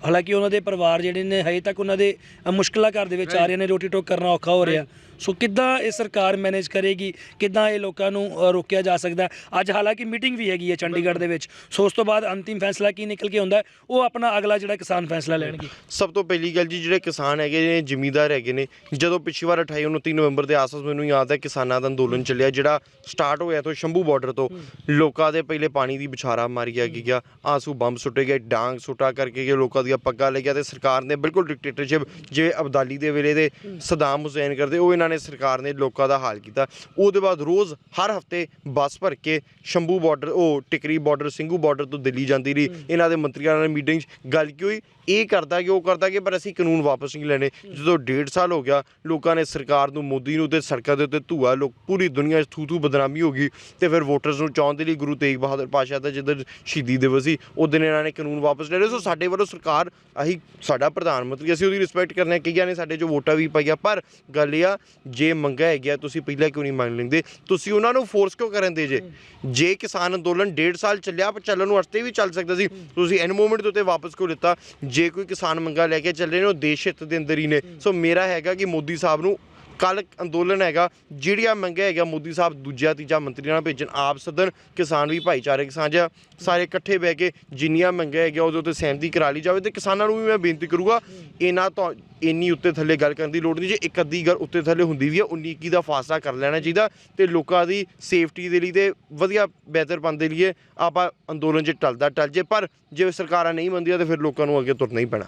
[SPEAKER 1] ਹਾਲਾਂਕਿ ਉਹਨਾਂ ਦੇ ਪਰਿਵਾਰ ਜਿਹੜੇ ਨੇ ਹਜੇ ਤੱਕ ਉਹਨਾਂ ਦੇ ਮੁਸ਼ਕਲਾਂ ਘਰ ਦੇ ਵਿੱਚ ਆ ਰਹੀਆਂ ਨੇ ਰੋਟੀ ਟੋਕ ਕਰਨਾ ਔਖਾ ਹੋ ਰਿਹਾ। ਸੋ ਕਿੱਦਾਂ ਇਹ ਸਰਕਾਰ ਮੈਨੇਜ ਕਰੇਗੀ? ਕਿੱਦਾਂ ਇਹ ਲੋਕਾਂ ਨੂੰ ਰੋਕਿਆ ਜਾ ਸਕਦਾ? ਅੱਜ ਹਾਲਾਂਕਿ ਮੀਟਿੰਗ ਵੀ ਹੈਗੀ ਹੈ ਚੰਡੀਗੜ੍ਹ ਦੇ ਵਿੱਚ। ਸੋ ਉਸ ਤੋਂ ਬਾਅਦ ਅੰਤਿਮ ਫੈਸਲਾ ਕੀ ਨਿਕਲ ਕੇ ਆਉਂਦਾ ਉਹ ਆਪਣਾ ਅਗਲਾ ਜਿਹੜਾ ਕਿਸਾਨ ਫੈਸਲਾ ਲੈਣਗੇ।
[SPEAKER 3] ਸਭ ਤੋਂ ਪਹਿਲੀ ਗੱਲ ਜੀ, ਜਿਹੜੇ ਕਿਸਾਨ ਹੈਗੇ ਨੇ, ਜ਼ਿਮੀਦਾਰ ਹੈਗੇ ਨੇ, ਜਦੋਂ ਪਿਛਲੀ ਵਾਰ 28 29 ਨਵੰਬਰ ਦੇ ਆਸ-ਪਾਸ ਮੈਨੂੰ ਯਾਦ ਹੈ, ਕਿਸਾਨਾਂ ਦਾ ਅੰਦੋਲਨ ਚੱਲਿਆ, ਜਿਹੜਾ ਸਟਾਰਟ ਹੋਇਆ ਤੋਂ ਸ਼ੰਭੂ ਬਾਰਡਰ ਤੋਂ। ਲੋਕਾਂ ਦੇ ਪਹਿਲੇ ਪਾਣੀ ਦੀ ਵਿਛਾਰਾ ਮਾਰੀਆ ਗਿਆ, ਆਂਸੂ ਬੰਬ ਸੁੱਟੇ ਗਏ, ਡਾਂਗ ਸੁੱਟਾ ਕਰਕੇ ਗਏ, ਲੋਕਾਂ ਦੀਆਂ ਪੱਗਾਂ ਲੱਗਿਆ ਤੇ ਸਰਕਾਰ ਨੇ ਬਿਲਕੁਲ ਡਿਕਟੇਟਰਸ਼ਿਪ ਜਿਵੇਂ ਅਬਦਾਲੀ ਦੇ ਵੇਲੇ ਦੇ ਸਦਾਮ ਹੁਸੈਨ ਕਰਦੇ, ਉਹ ਇਹਨਾਂ ਨੇ ਸਰਕਾਰ ਨੇ ਲੋਕਾਂ ਦਾ ਹਾਲ ਕੀਤਾ। ਉਹਦੇ ਬਾਅਦ ਰੋਜ਼ ਹਰ ਹਫ਼ਤੇ ਬੱਸ ਭਰ ਕੇ ਸ਼ੰਭੂ ਬਾਰਡਰ ਉਹ ਟਿਕਰੀ ਬਾਰਡਰ ਸਿੰਘੂ ਬਾਰਡਰ ਤੋਂ ਦਿੱਲੀ ਜਾਂਦੀ ਰਹੀ। ਇਹਨਾਂ ਦੇ ਮੰਤਰੀਆਂ ਨਾਲ ਮੀਟਿੰਗ ਗੱਲ ਕੀ ਹੋਈ? ਇਹ ਕਰਦਾ ਕਿ ਉਹ ਕਰਦਾ ਕਿ ਪਰ ਅਸੀਂ ਕਾਨੂੰਨ ਵਾਪਸ ਨਹੀਂ ਲੈਣੇ। ਜਦੋਂ ਡੇਢ ਸਾਲ ਹੋ ਗਿਆ ਲੋਕਾਂ ਨੇ ਸਰਕਾਰ ਨੂੰ ਮੋਦੀ ਨੂੰ ਤੇ ਸੜਕਾਂ ਦੇ ਉੱਤੇ ਧੂਆ ਲੋਕ ਪੂਰੀ ਦੁਨੀਆ 'ਚ ਥੂ ਥੂ ਬਦਨਾਮੀ ਹੋ ਗਈ ਤੇ ਫਿਰ ਵੋਟਰਸ ਨੂੰ ਚਾਹੁਣ ਦੇ ਲਈ ਗੁਰੂ ਤੇਗ ਬਹਾਦਰ ਪਾਸ਼ਾ ਦਾ ਜਿੱਦਣ ਸ਼ਹੀਦੀ ਦਿਵਸ ਸੀ ਉਸ ਦਿਨ ਇਹਨਾਂ ਨੇ ਕਾਨੂੰਨ ਵਾਪਸ ਲੈ ਲਏ ਸੋ ਸਾਡੇ ਵੱਲੋਂ ਸਰਕਾਰ ਅਸੀਂ ਸਾਡਾ ਪ੍ਰਧਾਨ ਮੰਤਰੀ ਅਸੀਂ ਉਹਦੀ ਰਿਸਪੈਕਟ ਕਰਨੇ ਕਈਆਂ ਨੇ ਸਾਡੇ 'ਚੋਂ ਵੋਟਾਂ ਵੀ ਪਾਈਆਂ ਪਰ ਗੱਲ ਇਹ ਆ ਜੇ ਮੰਗਾ ਹੈਗਾ ਤੁਸੀਂ ਪਹਿਲਾਂ ਕਿਉਂ ਨਹੀਂ ਮੰਨ ਲੈਂਦੇ? ਤੁਸੀਂ ਉਹਨਾਂ ਨੂੰ ਫੋਰਸ ਕਿਉਂ ਕਰਨ ਦੇ ਜੇ? ਜੇ ਕਿਸਾਨ ਅੰਦੋਲਨ ਡੇਢ ਸਾਲ ਚੱਲਿਆ ਪਰ ਚੱਲਣ ਨੂੰ ਅਰਤੇ ਵੀ ਚੱਲ ਸਕਦਾ ਸੀ ਤੁਸੀਂ ਐਨ ਮੂਵਮੈਂਟ ਦੇ ਉੱਤੇ ਵਾਪਸ ਕਿਉਂ ਲਿੱਤਾ? ਜੇ ਕੋਈ ਕਿਸਾਨ ਮੰਗਾ ਲੈ ਕੇ ਚੱਲੇ ਨੇ ਉਹ ਦੇਸ਼ ਹਿੱਤ ਦੇ ਅੰਦਰ ਹੀ ਨੇ। ਸੋ ਮੇਰਾ ਹੈਗਾ ਕਿ ਮੋਦੀ ਸਾਹਿਬ ਨੂੰ ਕੱਲ ਅੰਦੋਲਨ ਹੈਗਾ ਜਿਹੜੀਆਂ ਮੰਗਾਂ ਹੈਗਾ ਮੋਦੀ ਸਾਹਿਬ ਦੂਜਾ ਤੀਜਾ ਮੰਤਰੀਆਂ ਨਾਲ ਭੇਜਣ, ਆਪ ਸਦਨ, ਕਿਸਾਨ ਵੀ ਭਾਈਚਾਰਕ ਸਾਂਝਾ ਸਾਰੇ ਇਕੱਠੇ ਬਹਿ ਕੇ ਜਿੰਨੀਆਂ ਮੰਗਾਂ ਹੈਗੀਆਂ ਉਹਦੇ ਉੱਤੇ ਸਹਿਮਤੀ ਕਰਾ ਲਈ ਜਾਵੇ ਤੇ ਕਿਸਾਨਾਂ ਨੂੰ ਵੀ ਮੈਂ ਬੇਨਤੀ ਕਰੂੰਗਾ, ਇਹਨਾਂ ਤੋਂ ਇੰਨੀ ਉੱਤੇ ਥੱਲੇ ਗੱਲ ਕਰਨ ਦੀ ਲੋੜ ਨਹੀਂ, ਜੇ ਇੱਕ ਅੱਧੀ ਗੱਲ ਉੱਤੇ ਥੱਲੇ ਹੁੰਦੀ ਵੀ ਹੈ 19 21 ਦਾ ਫਾਸਲਾ ਕਰ ਲੈਣਾ ਚਾਹੀਦਾ ਤੇ ਲੋਕਾਂ ਦੀ ਸੇਫਟੀ ਦੇ ਲਈ ਤੇ ਵਧੀਆ ਬਿਹਤਰ ਬਣ ਦੇ ਲਈ ਆਪਾਂ ਅੰਦੋਲਨ 'ਚ ਟਲਦਾ ਟਲ ਜੇ, ਪਰ ਜੇ ਸਰਕਾਰਾਂ ਨਹੀਂ ਮੰਨਦੀਆਂ ਤੇ ਫਿਰ ਲੋਕਾਂ ਨੂੰ ਅੱਗੇ ਤੁਰਨਾ ਹੀ ਪੈਣਾ।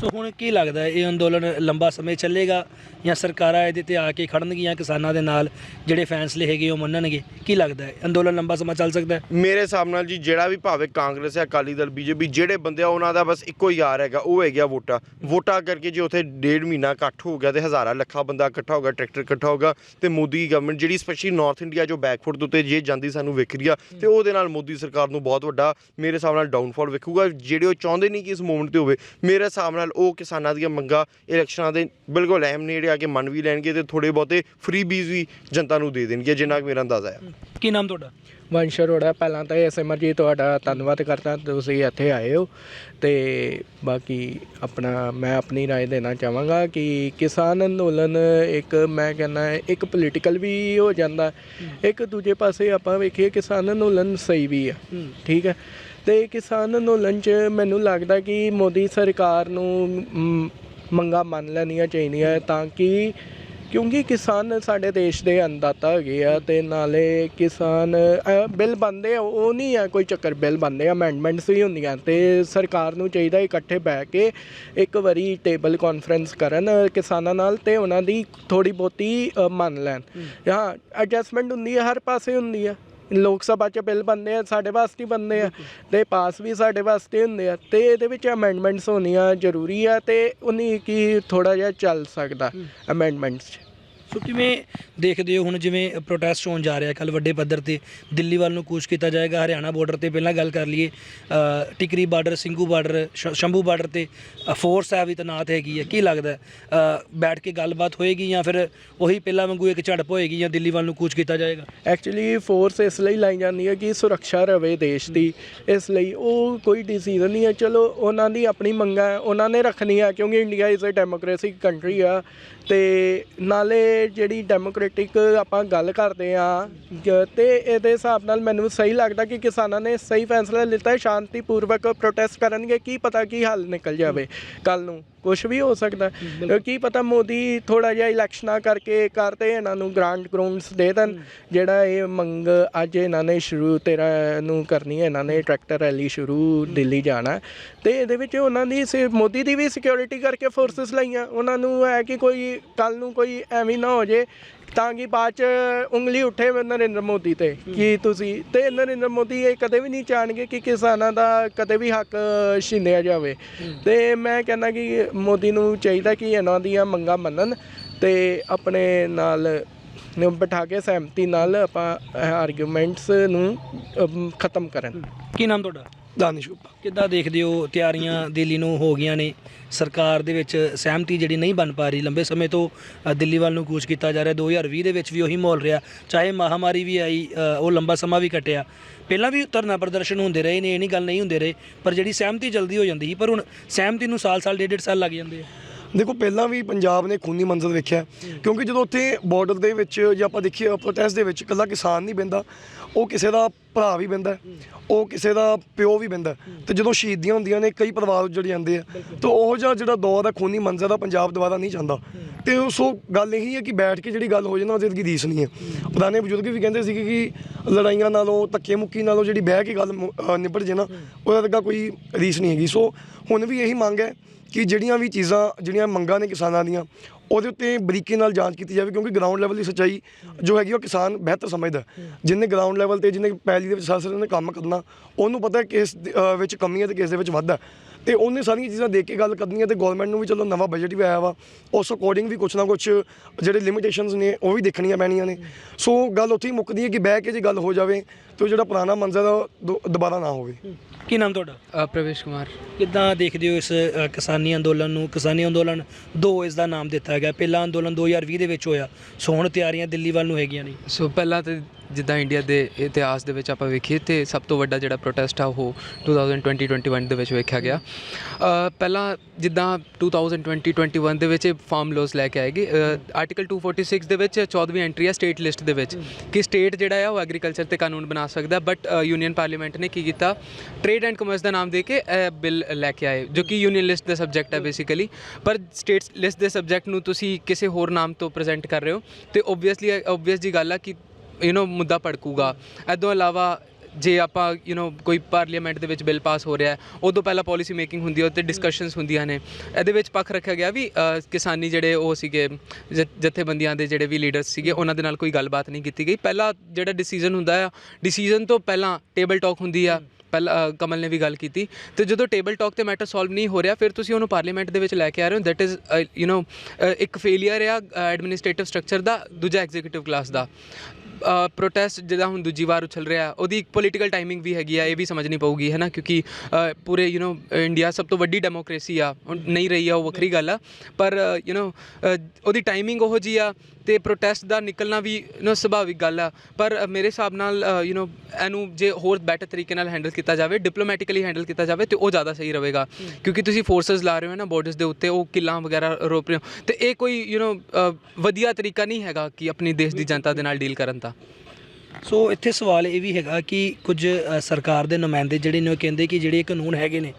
[SPEAKER 1] ਸੋ ਹੁਣ ਕੀ ਲੱਗਦਾ ਇਹ ਅੰਦੋਲਨ ਲੰਬਾ ਸਮੇਂ ਚੱਲੇਗਾ ਜਾਂ ਸਰਕਾਰਾਂ ਇਹਦੇ ਤੇ ਆ ਕੇ ਖੜਨਗੀਆਂ ਕਿਸਾਨਾਂ ਦੇ ਨਾਲ, ਜਿਹੜੇ ਫੈਸਲੇ ਹੈਗੇ ਉਹ ਮੰਨਣਗੇ। ਕੀ ਲੱਗਦਾ ਹੈ? ਅੰਦੋਲਨ ਲੰਬਾ ਸਮਾਂ ਚੱਲ ਸਕਦਾ ਹੈ?
[SPEAKER 3] ਮੇਰੇ ਹਿਸਾਬ ਨਾਲ ਜੀ, ਜਿਹੜਾ ਵੀ ਭਾਵੇਂ ਕਾਂਗਰਸ ਹੈ, ਅਕਾਲੀ ਦਲ, ਬੀਜੇਪੀ, ਜਿਹੜੇ ਬੰਦੇ ਆ, ਉਹਨਾਂ ਦਾ ਬਸ ਇੱਕੋ ਹੀ ਯਾਰ ਹੈਗਾ, ਉਹ ਹੈਗਾ ਵੋਟਾਂ। ਵੋਟਾਂ ਕਰਕੇ ਜੇ ਉੱਥੇ ਡੇਢ ਮਹੀਨਾ ਇਕੱਠ ਹੋ ਗਿਆ ਤੇ ਹਜ਼ਾਰਾਂ ਲੱਖਾਂ ਬੰਦਾ ਇਕੱਠਾ ਹੋ ਟਰੈਕਟਰ ਇਕੱਠਾ ਹੋ ਤੇ ਮੋਦੀ ਗਵਰਨਮੈਂਟ ਜਿਹੜੀ ਸਪੈਸ਼ਲੀ ਨਾਰਥ ਇੰਡੀਆ ਜੋ ਬੈਕਫੁੱਟ ਦੇ ਉੱਤੇ ਜੇ ਜਾਂਦੀ ਸਾਨੂੰ ਵਿਖ ਰਹੀ ਆ, ਤੇ ਉਹਦੇ ਨਾਲ ਮੋਦੀ ਸਰਕਾਰ ਨੂੰ ਬਹੁਤ ਵੱਡਾ ਮੇਰੇ ਹਿਸਾਬ ਨਾਲ ਡਾਊਨਫਾਲ ਵੇਖੂਗਾ। ਜਿਹੜੇ ਉਹ ਚਾਹੁੰਦੇ ਨਹੀਂ ਕਿ ਇਸ ਮੂਵਮੈਂਟ ਤੇ ਹੋਵੇ, ਮੇਰੇ ਹਿਸਾਬ ਨਾਲ ਉਹ ਕਿਸਾਨਾਂ ਦੀਆਂ ਮੰਗਾਂ ਇਲੈਕਸ਼ਨਾਂ ਦੇ ਬਿਲਕੁਲ ਅਹਿਮ ਨੇੜੇ ਆ ਕੇ ਮੰਨ ਵੀ ਲੈਣਗੇ। ਜਾਣਗੇ ਤੇ ਥੋੜੇ ਬਹੁਤੇ ਫ੍ਰੀਬੀਜ਼ ਵੀ ਜਨਤਾ ਨੂੰ ਦੇ ਦੇਣਗੇ ਜਿੰਨਾ ਕੁ ਮੇਰਾ ਅੰਦਾਜ਼ਾ ਹੈ
[SPEAKER 1] ਕੀ ਨਾਮ ਤੁਹਾਡਾ
[SPEAKER 4] ਵੰਸ਼ ਅਰੋੜਾ ਪਹਿਲਾਂ ਤਾਂ ਐਸਐਮਆਰ ਜੀ ਤੁਹਾਡਾ ਧੰਨਵਾਦ ਕਰਦਾ ਤੁਸੀਂ ਇੱਥੇ ਆਏ ਹੋ ਤੇ ਬਾਕੀ ਆਪਣਾ ਮੈਂ ਆਪਣੀ رائے ਦੇਣਾ ਚਾਹਾਂਗਾ ਕਿ ਕਿਸਾਨ ਅੰਦੋਲਨ ਇੱਕ ਮੈਂ ਕਹਿੰਦਾ ਇੱਕ ਪੋਲੀਟੀਕਲ ਵੀ ਹੋ ਜਾਂਦਾ ਇੱਕ ਦੂਜੇ ਪਾਸੇ ਆਪਾਂ ਵੇਖੀਏ ਕਿਸਾਨ ਅੰਦੋਲਨ ਸਹੀ ਵੀ ਆ ਠੀਕ ਹੈ ਤੇ ਕਿਸਾਨ ਅੰਦੋਲਨ 'ਚ ਮੈਨੂੰ ਲੱਗਦਾ ਕਿ ਮੋਦੀ ਸਰਕਾਰ ਨੂੰ ਮ, ਮੰਗਾਂ ਮੰਨ ਲੈਣੀਆਂ ਚਾਹੀਦੀਆਂ ਤਾਂ ਕਿ ਕਿਉਂਕਿ ਕਿਸਾਨ ਸਾਡੇ ਦੇਸ਼ ਦੇ ਅੰਨਦਾਤਾ ਹੈਗੇ ਆ ਤੇ ਨਾਲੇ ਕਿਸਾਨ ਅ, ਬਿੱਲ ਬੰਦੇ ਆ ਉਹ ਨਹੀਂ ਆ ਕੋਈ ਚੱਕਰ ਬਿੱਲ ਬੰਦੇ ਅਮੈਂਡਮੈਂਟਸ ਵੀ ਹੁੰਦੀਆਂ ਤੇ ਸਰਕਾਰ ਨੂੰ ਚਾਹੀਦਾ ਇਕੱਠੇ ਬਹਿ ਕੇ ਇੱਕ ਵਾਰੀ ਟੇਬਲ ਕਾਨਫਰੰਸ ਕਰਨ ਕਿਸਾਨਾਂ ਨਾਲ ਤੇ ਉਹਨਾਂ ਦੀ ਥੋੜੀ ਬਹੁਤੀ ਅ, ਮੰਨ ਲੈਣ। ਹਾਂ। ਐਡਜਸਟਮੈਂਟ ਹੁੰਦੀ ਹੈ ਹਰ ਪਾਸੇ ਹੁੰਦੀ ਆ। ਲੋਕ ਸਭਾ 'ਚ ਬਿੱਲ ਬੰਦੇ ਆ ਸਾਡੇ ਵਾਸਤੇ ਹੀ ਬੰਦੇ ਆ ਤੇ ਪਾਸ ਵੀ ਸਾਡੇ ਵਾਸਤੇ ਹੁੰਦੇ ਆ ਤੇ ਇਹਦੇ ਵਿੱਚ ਅਮੈਂਡਮੈਂਟਸ ਹੋਣੀਆਂ ਜ਼ਰੂਰੀ ਆ ਤੇ ਉਨੀ ਕੀ ਥੋੜਾ ਜਿਹਾ ਚੱਲ ਸਕਦਾ ਅਮੈਂਡਮੈਂਟਸ 'ਚ।
[SPEAKER 1] ਸੋ ਕਿਵੇਂ ਦੇਖਦੇ ਹੋ ਹੁਣ ਜਿਵੇਂ ਪ੍ਰੋਟੈਸਟ ਹੋਣ ਜਾ ਰਿਹਾ ਕੱਲ ਵੱਡੇ ਪੱਧਰ ਤੇ ਦਿੱਲੀ ਵੱਲ ਨੂੰ ਕੂਚ ਕੀਤਾ ਜਾਏਗਾ, ਹਰਿਆਣਾ ਬਾਰਡਰ ਤੇ ਪਹਿਲਾਂ ਗੱਲ ਕਰ ਲਈਏ ਟਿਕਰੀ ਬਾਰਡਰ ਸਿੰਘੂ ਬਾਰਡਰ ਸ਼- ਸ਼ੰਭੂ ਬਾਰਡਰ ਤੇ ਫੋਰਸ ਹੈ ਵੀ ਤਨਾਤ ਹੈਗੀ ਹੈ, ਕੀ ਲੱਗਦਾ ਬੈਠ ਕੇ ਗੱਲਬਾਤ ਹੋਏਗੀ ਜਾਂ ਫਿਰ ਉਹੀ ਪਹਿਲਾਂ ਵਾਂਗੂ ਇੱਕ ਝੜਪ ਹੋਏਗੀ ਜਾਂ ਦਿੱਲੀ ਵੱਲ ਨੂੰ ਕੂਚ ਕੀਤਾ ਜਾਏਗਾ?
[SPEAKER 4] ਐਕਚੁਅਲੀ ਫੋਰਸ ਇਸ ਲਈ ਲਾਈ ਜਾਂਦੀ ਹੈ ਕਿ ਸੁਰੱਖਿਆ ਰਵੇ ਦੇਸ਼ ਦੀ, ਇਸ ਲਈ ਉਹ ਕੋਈ ਡਿਸੀਜਨ ਨਹੀਂ ਹੈ। ਚਲੋ ਉਹਨਾਂ ਦੀ ਆਪਣੀ ਮੰਗਾਂ ਉਹਨਾਂ ਨੇ ਰੱਖਣੀਆਂ ਕਿਉਂਕਿ India is a democratic country ਆ ਤੇ ਨਾਲੇ ਜਿਹੜੀ ਡੈਮੋਕ੍ਰੈਟਿਕ ਆਪਾਂ ਗੱਲ ਕਰਦੇ ਆ ਤੇ ਇਹਦੇ ਹਿਸਾਬ ਨਾਲ ਮੈਨੂੰ ਸਹੀ ਲੱਗਦਾ ਕਿ ਕਿਸਾਨਾਂ ਨੇ ਸਹੀ ਫੈਸਲਾ ਲਿੱਤਾ ਹੈ ਸ਼ਾਂਤੀਪੂਰਵਕ ਪ੍ਰੋਟੈਸਟ ਕਰਨਗੇ ਕੀ ਪਤਾ ਕੀ ਹੱਲ ਨਿਕਲ ਜਾਵੇ ਕੱਲ ਨੂੰ ਕੁਝ ਵੀ ਹੋ ਸਕਦਾ। ਕੀ ਪਤਾ ਮੋਦੀ ਥੋੜਾ ਜਿਹਾ ਇਲੈਕਸ਼ਨਾਂ ਕਰਕੇ ਕਰਦੇ ਇਹਨਾਂ ਨੂੰ ਗ੍ਰਾਂਟ ਗਰਾਊਂਡਸ ਦੇ ਦੇਣ ਜਿਹੜਾ ਇਹ ਮੰਗ ਅੱਜ ਇਹਨਾਂ ਨੇ ਸ਼ੁਰੂ ਤੇਰਾ ਨੂੰ ਕਰਨੀ ਹੈ ਇਹਨਾਂ ਨੇ ਟਰੈਕਟਰ ਰੈਲੀ ਸ਼ੁਰੂ ਦਿੱਲੀ ਜਾਣਾ। ਤੇ ਇਹਦੇ ਵਿੱਚ ਉਹਨਾਂ ਦੀ ਸਿ- ਮੋਦੀ ਦੀ ਵੀ ਸਿਕਿਉਰਿਟੀ ਕਰਕੇ ਫੋਰਸਸ ਲਾਈਆਂ ਉਹਨਾਂ ਨੂੰ ਹੈ ਕਿ ਕੋਈ ਕੱਲ ਨੂੰ ਕੋਈ ਐਵੇਂ ਨਾ ਹੋ ਜੇ, ਤਾਂ ਕਿ ਬਾਅਦ ਚ ਉਂਗਲੀ ਉੱਠੇ ਨਰਿੰਦਰ ਮੋਦੀ ਤੇ, ਕਿ ਤੁਸੀਂ, ਤੇ ਨਰਿੰਦਰ ਮੋਦੀ ਇਹ ਕਦੇ ਵੀ ਨਹੀਂ ਚਾਹਣਗੇ ਕਿ ਕਿਸਾਨਾਂ ਦਾ ਕਦੇ ਵੀ ਹੱਕ ਛੀਨਿਆ ਜਾਵੇ। ਤੇ ਮੈਂ ਕਹਿੰਦਾ ਕਿ ਮੋਦੀ ਨੂੰ ਚਾਹੀਦਾ ਕਿ ਇਹਨਾਂ ਦੀਆਂ ਮੰਗਾਂ ਮੰਨਣ ਤੇ ਆਪਣੇ ਨਾਲ ਨੂੰ ਬਿਠਾ ਕੇ ਸਹਿਮਤੀ ਨਾਲ ਆਪਾਂ ਆਰਗੂਮੈਂਟਸ ਨੂੰ ਖਤਮ ਕਰਨ।
[SPEAKER 1] ਕੀ ਨਾਮ ਤੁਹਾਡਾ?
[SPEAKER 5] ਦਾਨਿਸ਼
[SPEAKER 1] ਕਿੱਦਾਂ ਦੇਖਦੇ ਹੋ ਤਿਆਰੀਆਂ ਦਿੱਲੀ ਨੂੰ ਹੋ ਗਈਆਂ ਨੇ? ਸਰਕਾਰ ਦੇ ਵਿੱਚ ਸਹਿਮਤੀ ਜਿਹੜੀ ਨਹੀਂ ਬਣ ਪਾ ਰਹੀ। ਲੰਬੇ ਸਮੇਂ ਤੋਂ ਅ, ਦਿੱਲੀ ਵੱਲ ਨੂੰ ਕੂਚ ਕੀਤਾ ਜਾ ਰਿਹਾ। 2020 ਦੇ ਵਿੱਚ ਵੀ ਉਹੀ ਮਾਹੌਲ ਰਿਹਾ। ਚਾਹੇ ਮਹਾਮਾਰੀ ਵੀ ਆਈ ਅ, ਉਹ ਲੰਬਾ ਸਮਾਂ ਵੀ ਕੱਟਿਆ। ਪਹਿਲਾਂ ਵੀ ਧਰਨਾ ਪ੍ਰਦਰਸ਼ਨ ਹੁੰਦੇ ਰਹੇ ਨੇ ਇਹ ਨਹੀਂ ਗੱਲ ਨਹੀਂ ਹੁੰਦੇ ਰਹੇ ਪਰ ਜਿਹੜੀ ਸਹਿਮਤੀ ਜਲਦੀ ਹੋ ਜਾਂਦੀ ਸੀ ਪਰ ਹੁਣ ਸਹਿਮਤੀ ਨੂੰ ਸਾਲ ਸਾਲ ਡੇਢ ਡੇਢ ਸਾਲ ਲੱਗ ਜਾਂਦੇ ਆ।
[SPEAKER 5] ਦੇਖੋ ਪਹਿਲਾਂ ਵੀ ਪੰਜਾਬ ਨੇ ਖੂਨੀ ਮੰਜ਼ਰ ਵੇਖਿਆ। ਕਿਉਂਕਿ ਜਦੋਂ ਉੱਥੇ ਬਾਰਡਰ ਦੇ ਵਿੱਚ ਜੇ ਆਪਾਂ ਦੇਖੀਏ ਪ੍ਰੋਟੈਸਟ ਦੇ ਵਿੱਚ ਇਕੱਲਾ ਕਿਸਾਨ ਨਹੀਂ ਬੰਦਾ ਉਹ ਕਿਸੇ ਦਾ ਭਰਾ ਵੀ ਬੰਦਾ ਉਹ ਕਿਸੇ ਦਾ ਪਿਓ ਵੀ ਬੰਦਾ ਤੇ ਜਦੋਂ ਸ਼ਹੀਦੀਆਂ ਹੁੰਦੀਆਂ ਨੇ, ਕਈ ਪਰਿਵਾਰ ਉੱਜੜ ਜਾਂਦੇ ਆ। ਤੇ ਉਹ ਜਿਹਾ ਜਿਹੜਾ ਦੌਰ ਹੈ, ਖੂਨੀ ਮੰਜ਼ਰ ਦਾ ਪੰਜਾਬ ਦੁਬਾਰਾ ਨਹੀਂ ਜਾਂਦਾ। ਤੇ ਸੋ ਗੱਲ ਇਹੀ ਹੈ ਕਿ ਬੈਠ ਕੇ ਜਿਹੜੀ ਗੱਲ ਹੋ ਜਾਣਾ ਉਹਦੇ ਦੀ ਰੀਸ ਨਹੀਂ ਹੈ। ਪੁਰਾਣੇ ਬਜ਼ੁਰਗ ਵੀ ਕਹਿੰਦੇ ਸੀਗੇ ਕਿ ਲੜਾਈਆਂ ਨਾਲੋਂ ਧੱਕੇ ਮੁੱਕੀ ਨਾਲੋਂ ਜਿਹੜੀ ਬਹਿ ਕੇ ਗੱਲ ਮੁ- ਅਹ ਨਿਬੜ ਜੇ ਨਾ, ਉਹਦਾ ਤੱਕ ਕੋਈ ਰੀਸ ਨਹੀਂ ਹੈਗੀ। ਸੋ ਹੁਣ ਵੀ ਇਹੀ ਮੰਗ ਹੈ ਕਿ ਜਿਹੜੀਆਂ ਵੀ ਚੀਜ਼ਾਂ, ਜਿਹੜੀਆਂ ਮੰਗਾਂ ਨੇ ਕਿਸਾਨਾਂ ਦੀਆਂ ਉਹਦੇ ਉੱਤੇ ਬਰੀਕੀ ਨਾਲ ਜਾਂਚ ਕੀਤੀ ਜਾਵੇ ਕਿਉਂਕਿ ਗਰਾਊਂਡ ਲੈਵਲ ਦੀ ਸੱਚਾਈ ਜੋ ਹੈਗੀ ਉਹ ਕਿਸਾਨ ਬਿਹਤਰ ਸਮਝਦਾ ਜਿੰਨੇ ਗਰਾਊਂਡ ਲੈਵਲ ਤੇ ਜਿਹਨੇ ਪੈਲੀ ਦੇ ਵਿੱਚ ਸਾਸਰ ਨੇ ਕੰਮ ਕਰਨਾ, ਉਹਨੂੰ ਪਤਾ ਹੈ ਕਿਸ ਵਿੱਚ ਕਮੀ ਹੈ ਤੇ ਕਿਸ ਦੇ ਵਿੱਚ ਵਾਧਾ ਹੈ। ਤੇ ਉਹਨੇ ਸਾਰੀਆਂ ਚੀਜ਼ਾਂ ਦੇਖ ਕੇ ਗੱਲ ਕਰਨੀ ਹੈ ਤੇ ਗਵਰਨਮੈਂਟ ਨੂੰ ਵੀ ਚਲੋ ਨਵਾਂ ਬਜਟ ਵੀ ਆਇਆ ਵਾ। ਉਸ ਅਕੋਰਡਿੰਗ ਵੀ ਕੁਛ ਨਾ ਕੁਛ ਜਿਹੜੇ ਲਿਮਿਟੇਸ਼ਨਸ ਨੇ ਉਹ ਵੀ ਦੇਖਣੀਆਂ ਪੈਣੀਆਂ ਨੇ। ਸੋ ਗੱਲ ਉੱਥੇ ਹੀ ਮੁੱਕਦੀ ਹੈ ਕਿ ਬਹਿ ਕੇ ਜੇ ਗੱਲ ਹੋ ਜਾਵੇ ਤੇ ਉਹ ਜਿਹੜਾ ਪੁਰਾਣਾ ਮੰਜ਼ਰ ਆ ਉਹ ਦੁ- ਦੁਬਾਰਾ ਨਾ ਹੋਵੇ।
[SPEAKER 1] ਕੀ ਨਾਮ ਤੁਹਾਡਾ?
[SPEAKER 6] ਪ੍ਰਵੇਸ਼ ਕੁਮਾਰ।
[SPEAKER 1] ਕਿੱਦਾਂ ਦੇਖਦੇ ਹੋ ਇਸ ਕਿਸਾਨੀ ਅੰਦੋਲਨ ਨੂੰ? ਕਿਸਾਨੀ ਅੰਦੋਲਨ ਦੋ ਇਸ ਦਾ ਨਾਮ ਦਿੱਤਾ ਗਿਆ। ਪਹਿਲਾ ਅੰਦੋਲਨ 2020 ਦੇ ਵਿੱਚ ਹੋਇਆ। ਸੋ ਹੁਣ ਤਿਆਰੀਆਂ ਦਿੱਲੀ ਵੱਲ ਨੂੰ ਹੈਗੀਆਂ ਨੇ।
[SPEAKER 6] ਸੋ ਪਹਿਲਾਂ ਤੇ ਜਿੱਦਾਂ ਇੰਡੀਆ ਦੇ ਇਤਿਹਾਸ ਦੇ ਵਿੱਚ ਆਪਾਂ ਵੇਖੀਏ ਤੇ ਸਭ ਤੋਂ ਵੱਡਾ ਜਿਹੜਾ ਪ੍ਰੋਟੈਸਟ ਆ ਉਹ 2020-21 ਦੇ ਵਿੱਚ ਵੇਖਿਆ ਗਿਆ। ਪਹਿਲਾਂ ਜਿੱਦਾਂ 2020-21 ਦੇ ਵਿੱਚ ਫਾਰਮ ਲੋਸ ਲੈ ਕੇ ਆਏਗੀ। ਆਰਟੀਕਲ 246 ਦੇ ਵਿੱਚ 14ਵੀਂ ਐਂਟਰੀ ਆ ਸਟੇਟ ਲਿਸਟ ਦੇ ਵਿੱਚ ਕਿ ਸਟੇਟ ਜਿਹੜਾ ਆ ਉਹ ਐਗਰੀਕਲਚਰ ਤੇ ਕਾਨੂੰਨ ਬਣਾ ਸਕਦਾ ਬਟ ਯੂਨੀਅਨ ਪਾਰਲੀਮੈਂਟ ਨੇ ਕੀ ਕੀਤਾ? ਟ੍ਰੇਡ ਐਂਡ ਕਮਰਸ ਦਾ ਨਾਮ ਦੇ ਕੇ ਬਿੱਲ ਲੈ ਕੇ ਆਏ, ਜੋ ਕਿ ਯੂਨੀਅਨ ਲਿਸਟ ਦਾ ਸਬਜੈਕਟ ਹੈ ਬੇਸਿਕਲੀ ਪਰ ਸਟੇਟ ਲਿਸਟ ਦੇ ਸਬਜੈਕਟ ਨੂੰ ਤੁਸੀਂ ਕਿਸੇ ਹੋਰ ਨਾਮ ਤੋਂ ਪ੍ਰੈਜ਼ੈਂਟ ਕਰ ਰਹੇ ਹੋ ਤੇ ਓਬਵੀਅਸਲੀ ਓਬਵੀਅਸ ਜੀ ਗੱਲ ਆ ਕਿ ਯੂ نو ਮੁੱਦਾ ਭੜਕੂਗਾ ਇਹ ਤੋਂ ਇਲਾਵਾ ਜੇ ਆਪਾਂ ਯੂ نو ਕੋਈ ਪਾਰਲੀਮੈਂਟ ਦੇ ਵਿੱਚ ਬਿੱਲ ਪਾਸ ਹੋ ਰਿਹਾ ਹੈ ਉਦੋਂ ਪਹਿਲਾਂ ਪਾਲਿਸੀ ਮੇਕਿੰਗ ਹੁੰਦੀ ਹੈ ਉੱਤੇ ਡਿਸਕਸ਼ਨਸ ਹੁੰਦੀਆਂ ਨੇ ਇਹਦੇ ਵਿੱਚ ਪੱਖ ਰੱਖਿਆ ਗਿਆ ਵੀ ਅ, ਕਿਸਾਨੀ ਜਿਹੜੇ ਉਹ ਸੀਗੇ ਜ- ਜਥੇਬੰਦੀਆਂ ਦੇ ਜਿਹੜੇ ਵੀ ਲੀਡਰਸ ਸੀਗੇ ਉਹਨਾਂ ਦੇ ਨਾਲ ਕੋਈ ਗੱਲਬਾਤ ਨਹੀਂ ਕੀਤੀ ਗਈ ਪਹਿਲਾ ਜਿਹੜਾ ਡਿਸੀਜਨ ਹੁੰਦਾ ਆ ਡਿਸੀਜਨ ਤੋਂ ਪਹਿਲਾਂ ਟੇਬਲ ਟਾਕ ਹੁੰਦੀ ਆ ਪਹਿਲਾਂ ਅ, ਕਮਲ ਨੇ ਵੀ ਗੱਲ ਕੀਤੀ ਤੇ ਜਦੋਂ ਟੇਬਲ ਟਾਕ ਤੇ ਮੈਟਰ ਸੋਲਵ ਨਹੀਂ ਹੋ ਰਿਹਾ ਫਿਰ ਤੁਸੀਂ ਉਹਨੂੰ ਪਾਰਲੀਮੈਂਟ ਦੇ ਵਿੱਚ ਲੈ ਕੇ ਆ ਰਹੇ ਹੋ ਦੈਟ ਇਜ਼ ਯੂ نو ਇੱਕ ਫੇਲਿਅਰ ਆ ਐਡਮਿਨਿਸਟ੍ਰੇਟਿਵ ਸਟਰਕਚਰ ਦਾ ਦੂਜਾ ਐਗਜ਼ੀਕਿਊਟਿਵ ਕਲਾਸ ਦਾ ਪ੍ਰੋਟੈਸਟ ਜਿਹੜਾ ਹੁਣ ਦੂਜੀ ਵਾਰ ਉਛਲ ਰਿਹਾ ਉਹਦੀ ਇੱਕ ਪੋਲੀਟੀਕਲ ਟਾਈਮਿੰਗ ਵੀ ਹੈਗੀ ਆ ਇਹ ਵੀ ਸਮਝਣੀ ਪਊਗੀ ਹੈ ਨਾ ਕਿਉਂਕਿ ਅ, ਪੂਰੇ ਯੂ نو ਇੰਡੀਆ ਸਭ ਤੋਂ ਵੱਡੀ ਡੈਮੋਕ੍ਰੇਸੀ ਆ ਹੁਣ ਨਹੀਂ ਰਹੀ ਆ ਉਹ ਵੱਖਰੀ ਗੱਲ ਆ ਪਰ ਯੂ نو ਉਹਦੀ ਟਾਈਮਿੰਗ ਉਹੋ ਜੀ ਆ ਤੇ ਪ੍ਰੋਟੈਸਟ ਦਾ ਨਿਕਲਣਾ ਵੀ ਯੂ نو ਸੁਭਾਵਿਕ ਗੱਲ ਆ ਪਰ ਅ, ਮੇਰੇ ਹਿਸਾਬ ਨਾਲ ਯੂ نو ਇਹਨੂੰ ਜੇ ਹੋਰ ਬੈਟਰ ਤਰੀਕੇ ਨਾਲ ਹੈਂਡਲ ਕੀਤਾ ਜਾਵੇ ਡਿਪਲੋਮੈਟਿਕਲੀ ਹੈਂਡਲ ਕੀਤਾ ਜਾਵੇ ਤੇ ਉਹ ਜ਼ਿਆਦਾ ਸਹੀ ਰਹੇਗਾ ਕਿਉਂਕਿ ਤੁਸੀਂ ਫੋਰਸਸ ਲਾ ਰਹੇ ਹੋ ਨਾ ਬਾਰਡਰਸ ਦੇ ਉੱਤੇ ਉਹ ਕਿੱਲਾਂ ਵਗੈਰਾ ਰੋਪ ਰਹੇ ਹੋ ਤੇ ਇਹ ਕੋਈ ਯੂ نو ਵਧੀਆ ਤਰੀਕਾ ਨਹੀਂ ਹੈਗਾ ਕਿ ਆਪਣੀ ਦੇਸ਼ ਦੀ ਜਨਤਾ ਦੇ ਨਾਲ ਡੀਲ ਕਰਨ ਦਾ
[SPEAKER 1] ਸੋ ਇੱਥੇ ਸਵਾਲ ਇਹ ਵੀ ਹੈਗਾ ਕਿ ਕੁਝ ਸਰਕਾਰ ਦੇ ਨੁਮਾਇੰਦੇ ਜਿਹੜੇ ਨੇ ਉਹ ਕਹਿੰਦੇ ਕਿ ਜਿਹੜੇ ਕਾਨੂੰਨ ਹੈਗੇ ਨੇ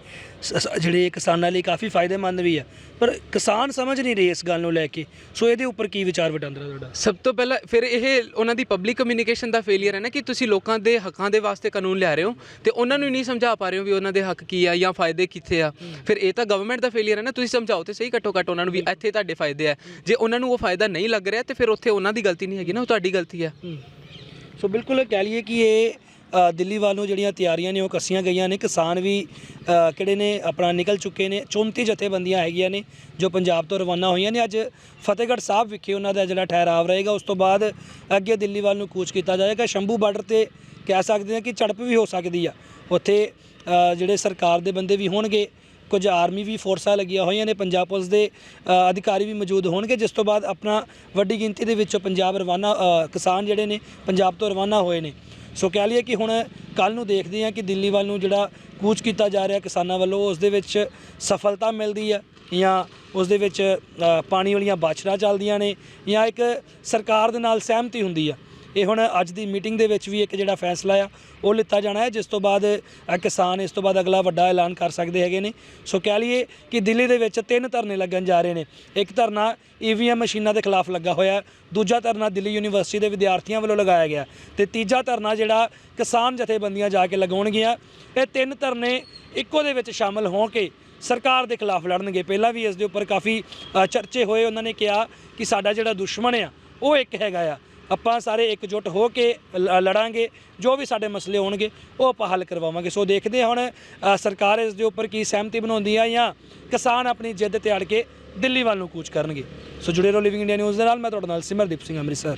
[SPEAKER 1] ਜਿਹੜੇ ਕਿਸਾਨਾਂ ਲਈ ਕਾਫੀ ਫਾਇਦੇਮੰਦ ਵੀ ਆ ਪਰ ਕਿਸਾਨ ਸਮਝ ਨਹੀਂ ਰਹੇ ਇਸ ਗੱਲ ਨੂੰ ਲੈ ਕੇ। ਸੋ ਇਹਦੇ ਉੱਪਰ ਕੀ ਵਿਚਾਰ ਵਟਾਂਦਰਾ ਤੁਹਾਡਾ?
[SPEAKER 6] ਸਭ ਤੋਂ ਪਹਿਲਾਂ ਫਿਰ ਇਹ ਉਹਨਾਂ ਦੀ ਪਬਲਿਕ ਕਮਿਊਨੀਕੇਸ਼ਨ ਦਾ ਫੇਲਿਅਰ ਹੈ ਨਾ ਕਿ ਤੁਸੀਂ ਲੋਕਾਂ ਦੇ ਹੱਕਾਂ ਦੇ ਵਾਸਤੇ ਕਾਨੂੰਨ ਲਿਆ ਰਹੇ ਹੋ ਤੇ ਉਹਨਾਂ ਨੂੰ ਹੀ ਨਹੀਂ ਸਮਝਾ ਪਾ ਰਹੇ ਹੋ ਵੀ ਉਹਨਾਂ ਦੇ ਹੱਕ ਕੀ ਆ ਜਾਂ ਫਾਇਦੇ ਕਿੱਥੇ ਆ। ਫਿਰ ਇਹ ਤਾਂ ਗਵਰਨਮੈਂਟ ਦਾ ਫੇਲਿਅਰ ਹੈ ਨਾ ਤੁਸੀਂ ਸਮਝਾਓ ਤੇ ਸਹੀ ਘੱਟੋ ਘੱਟ ਉਹਨਾਂ ਨੂੰ ਵੀ ਇੱਥੇ ਤੁਹਾਡੇ ਫਾਇਦੇ ਆ। ਜੇ ਉਹਨਾਂ ਨੂੰ ਉਹ ਫਾਇਦਾ ਨਹੀਂ ਲੱਗ ਰਿਹਾ ਤੇ ਫਿਰ ਉੱਥੇ ਉਹਨਾਂ ਦੀ ਗਲਤੀ ਨਹੀਂ ਹੈਗੀ ਨਾ ਉਹ ਤੁਹਾਡੀ ਗਲਤੀ ਹੈ।
[SPEAKER 1] ਸੋ ਬਿਲਕੁਲ ਕਹਿ ਲਈਏ ਕਿ ਇਹ ਦਿੱਲੀ ਵੱਲ ਨੂੰ ਜਿਹੜੀਆਂ ਤਿਆਰੀਆਂ ਨੇ ਉਹ ਕੱਸੀਆਂ ਗਈਆਂ ਨੇ। ਕਿਸਾਨ ਵੀ ਕਿਹੜੇ ਨੇ, ਆਪਣਾ ਨਿਕਲ ਚੁੱਕੇ ਨੇ। 34 ਜਥੇਬੰਦੀਆਂ ਹੈਗੀਆਂ ਨੇ ਜੋ ਪੰਜਾਬ ਤੋਂ ਰਵਾਨਾ ਹੋਈਆਂ ਨੇ। ਅੱਜ ਫਤਿਹਗੜ੍ਹ ਸਾਹਿਬ ਵਿਖੇ ਉਹਨਾਂ ਦਾ ਜਿਹੜਾ ਠਹਿਰਾਵ ਰਹੇਗਾ, ਉਸ ਤੋਂ ਬਾਅਦ ਅੱਗੇ ਦਿੱਲੀ ਵੱਲ ਨੂੰ ਕੂਚ ਕੀਤਾ ਜਾਏਗਾ। ਸ਼ੰਭੂ ਬਾਰਡਰ ਤੇ ਕਹਿ ਸਕਦੇ ਹਾਂ ਕਿ ਝੜਪ ਵੀ ਹੋ ਸਕਦੀ ਆ। ਉੱਥੇ ਜਿਹੜੇ ਸਰਕਾਰ ਦੇ ਬੰਦੇ ਵੀ ਹੋਣਗੇ। ਕੁਝ ਆਰਮੀ ਵੀ ਫੋਰਸਾਂ ਲੱਗੀਆਂ ਹੋਈਆਂ ਨੇ, ਪੰਜਾਬ ਪੁਲਿਸ ਦੇ ਅਧਿਕਾਰੀ ਵੀ ਮੌਜੂਦ ਹੋਣਗੇ, ਜਿਸ ਤੋਂ ਬਾਅਦ ਆਪਣਾ ਵੱਡੀ ਗਿਣਤੀ ਦੇ ਵਿੱਚ ਪੰਜਾਬ ਰਵਾਨਾ ਕਿਸਾਨ ਜਿਹੜੇ ਨੇ, ਪੰਜਾਬ ਤੋਂ ਰਵਾਨਾ ਹੋਏ ਨੇ। ਸੋ ਕਹਿ ਲਈਏ ਕਿ ਹੁਣ ਕੱਲ ਨੂੰ ਦੇਖਦੇ ਹਾਂ ਕਿ ਦਿੱਲੀ ਵੱਲ ਨੂੰ ਜਿਹੜਾ ਕੂਚ ਕੀਤਾ ਜਾ ਰਿਹਾ ਕਿਸਾਨਾਂ ਵੱਲੋਂ, ਉਸ ਦੇ ਵਿੱਚ ਸਫਲਤਾ ਮਿਲਦੀ ਹੈ ਜਾਂ ਉਸ ਦੇ ਵਿੱਚ ਪਾਣੀ ਵਾਲੀਆਂ ਬਾਛੜਾਂ ਚੱਲਦੀਆਂ ਨੇ ਜਾਂ ਇੱਕ ਸਰਕਾਰ ਦੇ ਨਾਲ ਸਹਿਮਤੀ ਹੁੰਦੀ ਆ ਇਹ ਹੁਣ ਅੱਜ ਦੀ ਮੀਟਿੰਗ ਦੇ ਵਿੱਚ ਵੀ ਇੱਕ ਜਿਹੜਾ ਫੈਸਲਾ ਆ, ਉਹ ਲਿੱਤਾ ਜਾਣਾ ਹੈ, ਜਿਸ ਤੋਂ ਬਾਅਦ ਕਿਸਾਨ ਇਸ ਤੋਂ ਬਾਅਦ ਅਗਲਾ ਵੱਡਾ ਐਲਾਨ ਕਰ ਸਕਦੇ ਹੈਗੇ ਨੇ। ਸੋ ਕਹਿ ਲਈਏ ਕਿ ਦਿੱਲੀ ਦੇ ਵਿੱਚ ਤਿੰਨ ਧਰਨੇ ਲੱਗਣ ਜਾ ਰਹੇ ਨੇ। ਇੱਕ ਧਰਨਾ ਈਵੀਐਮ ਮਸ਼ੀਨਾਂ ਦੇ ਖਿਲਾਫ ਲੱਗਾ ਹੋਇਆ ਦੂਜਾ ਧਰਨਾ ਦਿੱਲੀ ਯੂਨੀਵਰਸਿਟੀ ਦੇ ਵਿਦਿਆਰਥੀਆਂ ਵੱਲੋਂ ਲਗਾਇਆ ਗਿਆ ਤੇ ਤੀਜਾ ਧਰਨਾ ਜਿਹੜਾ ਕਿਸਾਨ ਜਥੇਬੰਦੀਆਂ ਜਾ ਕੇ ਲਗਾਉਣਗੀਆਂ। ਇਹ ਤਿੰਨ ਧਰਨੇ ਇੱਕੋ ਦੇ ਵਿੱਚ ਸ਼ਾਮਲ ਹੋ ਕੇ ਸਰਕਾਰ ਦੇ ਖਿਲਾਫ ਲੜਨਗੇ। ਪਹਿਲਾਂ ਵੀ ਇਸ ਦੇ ਉੱਪਰ ਕਾਫੀ ਚਰਚੇ ਹੋਏ, ਉਹਨਾਂ ਨੇ ਕਿਹਾ ਕਿ ਸਾਡਾ ਜਿਹੜਾ ਦੁਸ਼ਮਣ ਆ, ਉਹ ਇੱਕ ਹੈਗਾ ਆ। ਆਪਾਂ ਸਾਰੇ ਇਕਜੁੱਟ ਹੋ ਕੇ ਲ- ਲੜਾਂਗੇ, ਜੋ ਵੀ ਸਾਡੇ ਮਸਲੇ ਹੋਣਗੇ, ਉਹ ਆਪਾਂ ਹੱਲ ਕਰਵਾਵਾਂਗੇ। ਸੋ ਦੇਖਦੇ ਹਾਂ ਹੁਣ ਸਰਕਾਰ ਇਸ ਦੇ ਉੱਪਰ ਕੀ ਸਹਿਮਤੀ ਬਣਾਉਂਦੀ ਆ ਜਾਂ ਕਿਸਾਨ ਆਪਣੀ ਜਿੱਦ ਤੇ ਅੜ ਕੇ ਦਿੱਲੀ ਵੱਲ ਨੂੰ ਕੂਚ ਕਰਨਗੇ। ਸੋ ਜੁੜੇ ਰਹੋ ਲਿਵਿੰਗ ਇੰਡੀਆ ਨਿਊਜ਼ ਦੇ ਨਾਲ, ਮੈਂ ਤੁਹਾਡੇ ਨਾਲ ਸਿਮਰਦੀਪ ਸਿੰਘ ਅੰਮ੍ਰਿਤਸਰ।